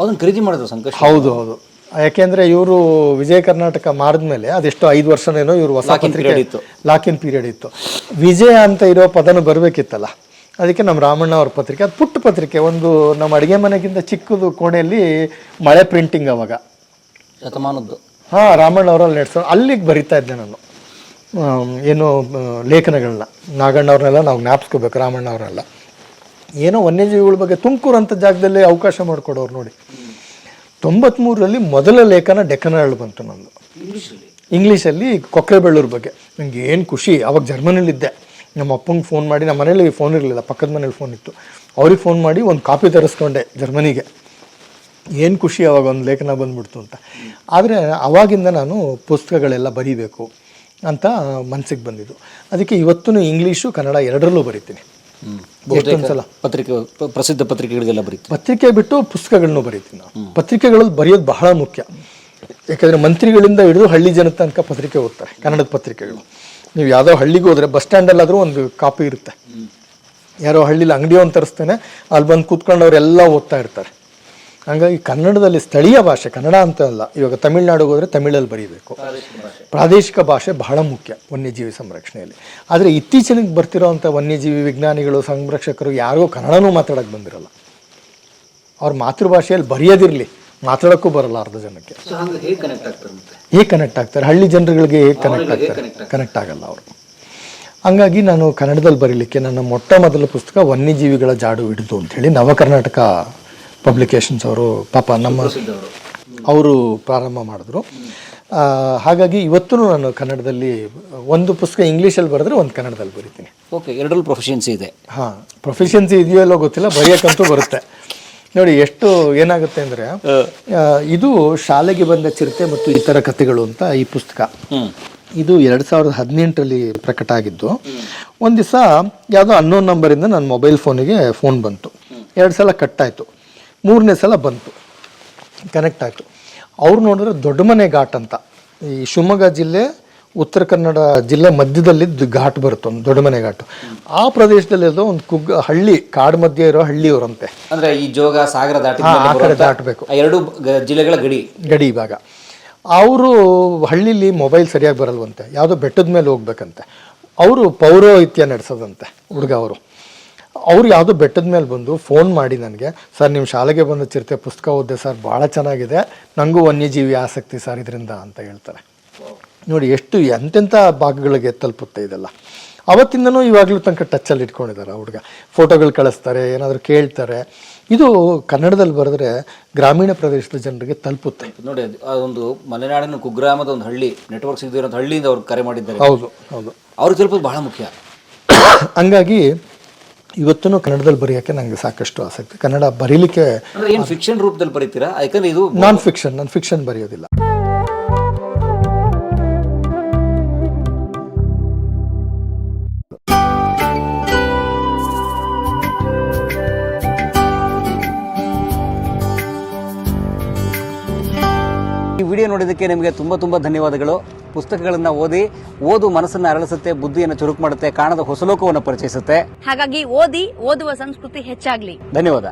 ಅದನ್ನು ಖರೀದಿ ಮಾಡಿದ್ರು ಸಂಕಷ್ಟ ಹೌದು ಹೌದು. ಯಾಕೆಂದ್ರೆ ಇವರು ವಿಜಯ ಕರ್ನಾಟಕ ಮಾಡಿದ್ಮೇಲೆ ಅದೆಷ್ಟು ಐದು ವರ್ಷನೇನೋ ಇವರು ಹೊಸ ಪತ್ರಿಕೆ ಇತ್ತು. ಲಾಕ್ ಇನ್ ಪೀರಿಯಡ್ ಇತ್ತು. ವಿಜಯ ಅಂತ ಇರೋ ಪದನು ಬರಬೇಕಿತ್ತಲ್ಲ? ಅದಕ್ಕೆ ನಮ್ಮ ರಾಮಣ್ಣ ಅವ್ರ ಪತ್ರಿಕೆ ಅದು ಪುಟ್ಟ ಪತ್ರಿಕೆ ಒಂದು ನಮ್ಮ ಅಡುಗೆ ಮನೆಗಿಂತ ಚಿಕ್ಕದು ಕೋಣೆಯಲ್ಲಿ ಮಳೆ ಪ್ರಿಂಟಿಂಗ್ ಅವಾಗ. ಶತಮಾನದ್ದು ಹಾಂ ರಾಮಣ್ಣ ಅವರಲ್ಲಿ ನಡೆಸೋ ಅಲ್ಲಿಗೆ ಬರಿತಾ ಇದ್ದೆ ನಾನು. ಏನು ಲೇಖನಗಳನ್ನ ನಾಗಣ್ಣ ಅವ್ರನ್ನೆಲ್ಲ ನಾವು ಜ್ಞಾಪಿಸ್ಕೋಬೇಕು ರಾಮಣ್ಣ ಅವರೆಲ್ಲ ಏನೋ ವನ್ಯಜೀವಿಗಳ ಬಗ್ಗೆ ತುಮಕೂರು ಅಂತ ಜಾಗದಲ್ಲಿ ಅವಕಾಶ ಮಾಡಿಕೊಡೋರು ನೋಡಿ. ತೊಂಬತ್ಮೂರರಲ್ಲಿ ಮೊದಲ ಲೇಖನ ಡೆಕ್ಕನಹಳ್ಳಿ ಬಂತು ನಂದು. ಇಂಗ್ಲೀಷಲ್ಲಿ ಕೊಕ್ರೆಬೆಳ್ಳೂರು ಬಗ್ಗೆ. ನನಗೆ ಏನು ಖುಷಿ, ಅವಾಗ ಜರ್ಮನಿಲಿದ್ದೆ ನಮ್ಮ ಅಪ್ಪಂಗೆ ಫೋನ್ ಮಾಡಿ, ನಮ್ಮ ಮನೇಲಿ ಫೋನ್ ಇರಲಿಲ್ಲ, ಪಕ್ಕದ ಮನೇಲಿ ಫೋನ್ ಇತ್ತು. ಅವ್ರಿಗೆ ಫೋನ್ ಮಾಡಿ ಒಂದು ಕಾಪಿ ತರಿಸ್ಕೊಂಡೆ ಜರ್ಮನಿಗೆ. ಏನು ಖುಷಿ ಅವಾಗ ಒಂದು ಲೇಖನ ಬಂದ್ಬಿಡ್ತು ಅಂತ. ಆದರೆ ಅವಾಗಿಂದ ನಾನು ಪುಸ್ತಕಗಳೆಲ್ಲ ಬರೀಬೇಕು ಅಂತ ಮನಸ್ಸಿಗೆ ಬಂದಿದ್ದು. ಅದಕ್ಕೆ ಇವತ್ತೂ ಇಂಗ್ಲೀಷು, ಕನ್ನಡ ಎರಡರಲ್ಲೂ ಬರಿತೀನಿ. ಎಷ್ಟೊಂದು ಸಲ ಪತ್ರಿಕೆ ಪ್ರಸಿದ್ಧ ಪತ್ರಿಕೆಗಳಿಗೆಲ್ಲ ಬರೀತೀವಿ. ಪತ್ರಿಕೆ ಬಿಟ್ಟು ಪುಸ್ತಕಗಳನ್ನು ಬರೀತೀನಿ ನಾವು. ಪತ್ರಿಕೆಗಳಲ್ಲಿ ಬರೆಯೋದು ಬಹಳ ಮುಖ್ಯ. ಯಾಕಂದರೆ ಮಂತ್ರಿಗಳಿಂದ ಹಿಡಿದು ಹಳ್ಳಿ ಜನ ತನಕ ಪತ್ರಿಕೆ ಓದ್ತಾರೆ ಕನ್ನಡದ ಪತ್ರಿಕೆಗಳು. ನೀವು ಯಾವುದೋ ಹಳ್ಳಿಗೆ ಹೋದರೆ ಬಸ್ ಸ್ಟ್ಯಾಂಡಲ್ಲಾದರೂ ಒಂದು ಕಾಪಿ ಇರುತ್ತೆ. ಯಾರೋ ಹಳ್ಳಿಲಿ ಅಂಗಡಿಯೋ ಒಂದು ತರಿಸ್ತೇನೆ ಅಲ್ಲಿ ಬಂದು ಕೂತ್ಕೊಂಡವರೆಲ್ಲ ಓದ್ತಾ ಇರ್ತಾರೆ. ಹಾಗಾಗಿ ಕನ್ನಡದಲ್ಲಿ ಸ್ಥಳೀಯ ಭಾಷೆ ಕನ್ನಡ ಅಂತ ಅಲ್ಲ ಇವಾಗ ತಮಿಳ್ನಾಡಿಗೆ ಹೋದರೆ ತಮಿಳಲ್ಲಿ ಬರೀಬೇಕು. ಪ್ರಾದೇಶಿಕ ಭಾಷೆ. ಬಹಳ ಮುಖ್ಯ ವನ್ಯಜೀವಿ ಸಂರಕ್ಷಣೆಯಲ್ಲಿ. ಆದರೆ ಇತ್ತೀಚಿನ ಬರ್ತಿರೋವಂಥ ವನ್ಯಜೀವಿ ವಿಜ್ಞಾನಿಗಳು ಸಂರಕ್ಷಕರು ಯಾರಿಗೂ ಕನ್ನಡನೂ ಮಾತಾಡೋಕ್ಕೆ ಬಂದಿರಲ್ಲ. ಅವ್ರ ಮಾತೃಭಾಷೆಯಲ್ಲಿ ಬರೆಯೋದಿರಲಿ ಮಾತಾಡೋಕ್ಕೂ ಬರಲ್ಲ ಅರ್ಧ ಜನಕ್ಕೆ. ಹಂಗೆ ಕನೆಕ್ಟ್ ಆಗ್ತಾರೆ ಮತ್ತೆ? ಕನೆಕ್ಟ್ ಆಗ್ತಾರೆ? ಹಳ್ಳಿ ಜನರುಗಳಿಗೆ ಹೇಗೆ ಕನೆಕ್ಟ್ ಆಗ್ತಾರೆ? ಕನೆಕ್ಟ್ ಆಗಲ್ಲ ಅವರು. ಹಂಗಾಗಿ ನಾನು ಕನ್ನಡದಲ್ಲಿ ಬರೀಲಿಕ್ಕೆ ನನ್ನ ಮೊಟ್ಟ ಮೊದಲ ಪುಸ್ತಕ ವನ್ಯಜೀವಿಗಳ ಜಾಡು ಹಿಡಿದು ಅಂಥೇಳಿ ನವ ಕರ್ನಾಟಕ ಪಬ್ಲಿಕೇಶನ್ಸ್ ಅವರು ಪಾಪ ನಮ್ಮ ಅವರು. ಪ್ರಾರಂಭ ಮಾಡಿದ್ರು. ಹಾಗಾಗಿ ಇವತ್ತೂ ನಾನು ಕನ್ನಡದಲ್ಲಿ ಒಂದು ಪುಸ್ತಕ ಇಂಗ್ಲೀಷಲ್ಲಿ ಬರೆದ್ರೆ ಒಂದು ಕನ್ನಡದಲ್ಲಿ ಬರಿತೀನಿ. ಓಕೆ ಎರಡರಲ್ಲಿ ಪ್ರೊಫಿಷಿಯನ್ಸಿ ಇದೆ. ಹಾಂ ಪ್ರೊಫಿಷಿಯನ್ಸಿ ಇದೆಯೋ ಇಲ್ಲೋ ಗೊತ್ತಿಲ್ಲ ಬರೆಯೋಕ್ಕಂತೂ ಬರುತ್ತೆ. ನೋಡಿ ಎಷ್ಟು ಏನಾಗುತ್ತೆ ಅಂದರೆ ಇದು ಶಾಲೆಗೆ ಬಂದ ಚಿರತೆ ಮತ್ತು ಇತರ ಕಥೆಗಳು ಅಂತ ಈ ಪುಸ್ತಕ. ಇದು ಎರಡು ಸಾವಿರದ ಹದಿನೆಂಟರಲ್ಲಿ ಪ್ರಕಟ ಆಗಿದ್ದು ಒಂದು ದಿವಸ ಯಾವುದೋ ಅನ್ನೋನ್ ನಂಬರಿಂದ ನನ್ನ ಮೊಬೈಲ್ ಫೋನಿಗೆ ಫೋನ್ ಬಂತು. ಎರಡು ಸಲ ಕಟ್ಟಾಯಿತು ಮೂರನೇ ಸಲ ಬಂತು. ಕನೆಕ್ಟ್ ಆಯಿತು. ಅವ್ರು ನೋಡಿದ್ರೆ ದೊಡ್ಡ ಮನೆ ಘಾಟ್ ಅಂತ. ಈ ಶಿವಮೊಗ್ಗ ಜಿಲ್ಲೆ ಉತ್ತರ ಕನ್ನಡ ಜಿಲ್ಲೆ ಮಧ್ಯದಲ್ಲಿ ಘಾಟ್ ಬರುತ್ತೆ ಒಂದು ದೊಡ್ಡ ಮನೆ ಘಾಟು. ಆ ಪ್ರದೇಶದಲ್ಲಿ ಇರೋ ಒಂದು ಕುಗ್ಗ ಹಳ್ಳಿ ಕಾಡು ಮಧ್ಯೆ ಇರೋ ಹಳ್ಳಿಯವರಂತೆ. ಅಂದ್ರೆ ಈ ಜೋಗ ಸಾಗರ ದಾಟಿ ಆ ಕಡೆ ದಾಟಬೇಕು. ಎರಡು ಜಿಲ್ಲೆಗಳ ಗಡಿ. ಗಡಿ ಇವಾಗ ಅವರು ಹಳ್ಳಿಲಿ ಮೊಬೈಲ್ ಸರಿಯಾಗಿ ಬರಲ್ವಂತೆ. ಯಾವುದೋ ಬೆಟ್ಟದ ಮೇಲೆ ಹೋಗ್ಬೇಕಂತೆ. ಅವರು ಪೌರೋಹಿತ್ಯ ನಡೆಸೋದಂತೆ ಹುಡುಗ ಅವರು. ಅವ್ರು ಯಾವುದೋ ಬೆಟ್ಟದ ಮೇಲೆ ಬಂದು ಫೋನ್ ಮಾಡಿ ನನಗೆ ಸರ್ ನಿಮ್ಮ ಶಾಲೆಗೆ ಬಂದು ಚಿರತೆ ಪುಸ್ತಕ ಓದಿದೆ ಸರ್ ಭಾಳ ಚೆನ್ನಾಗಿದೆ. ನನಗೂ ವನ್ಯಜೀವಿ ಆಸಕ್ತಿ ಸರ್ ಇದರಿಂದ ಅಂತ ಹೇಳ್ತಾರೆ. ನೋಡಿ ಎಷ್ಟು ಎಂತೆಂಥ ಭಾಗಗಳಿಗೆ ತಲುಪುತ್ತೆ ಇದೆಲ್ಲ. ಅವತ್ತಿಂದನೂ ಇವಾಗಲೂ ತನಕ ಟಚ್ಚಲ್ಲಿ ಇಟ್ಕೊಂಡಿದ್ದಾರೆ ಆ ಹುಡುಗ. ಫೋಟೋಗಳು ಕಳಿಸ್ತಾರೆ ಏನಾದರೂ ಕೇಳ್ತಾರೆ. ಇದು ಕನ್ನಡದಲ್ಲಿ ಬರೆದ್ರೆ ಗ್ರಾಮೀಣ ಪ್ರದೇಶದ ಜನರಿಗೆ ತಲುಪುತ್ತೆ. ನೋಡಿ ಒಂದು ಮಲೆನಾಡಿನ ಕುಗ್ರಾಮದ ಒಂದು ಹಳ್ಳಿ ನೆಟ್ವರ್ಕ್ ಸಿಗದಿರೋ ಹಳ್ಳಿಯಿಂದ ಅವ್ರು ಕರೆ ಮಾಡಿದ್ದಾರೆ. ಹೌದು ಹೌದು. ಅವ್ರಿಗೆ ತಲುಪೋದು ಬಹಳ ಮುಖ್ಯ. ಹಂಗಾಗಿ ಇವತ್ತೂ ಕನ್ನಡದಲ್ಲಿ ಬರೆಯೋಕ್ಕೆ ನನಗೆ ಸಾಕಷ್ಟು ಆಸಕ್ತಿ. ಕನ್ನಡ ಬರೀಲಿಕ್ಕೆ ಅಂದ್ರೆ ಏನು ಫಿಕ್ಷನ್ ರೂಪದಲ್ಲಿ ಬರೀತೀರಾ? ಯಾಕಂದ್ರೆ ಇದು ನಾನ್ ಫಿಕ್ಷನ್ ನಾನು ಫಿಕ್ಷನ್ ಬರೆಯೋದಿಲ್ಲ. ಈ ವಿಡಿಯೋ ನೋಡಿದ್ದಕ್ಕೆ ನಿಮಗೆ ತುಂಬ ತುಂಬ ಧನ್ಯವಾದಗಳು. ಪುಸ್ತಕಗಳನ್ನು ಓದಿ ಓದು ಮನಸ್ಸನ್ನು ಅರಳಿಸುತ್ತೆ ಬುದ್ಧಿಯನ್ನು ಚುರುಕು ಮಾಡುತ್ತೆ ಕಾಣದ ಹೊಸಲೋಕವನ್ನು ಪರಿಚಯಿಸುತ್ತೆ. ಹಾಗಾಗಿ ಓದಿ ಓದುವ ಸಂಸ್ಕೃತಿ ಹೆಚ್ಚಾಗ್ಲಿ. ಧನ್ಯವಾದ.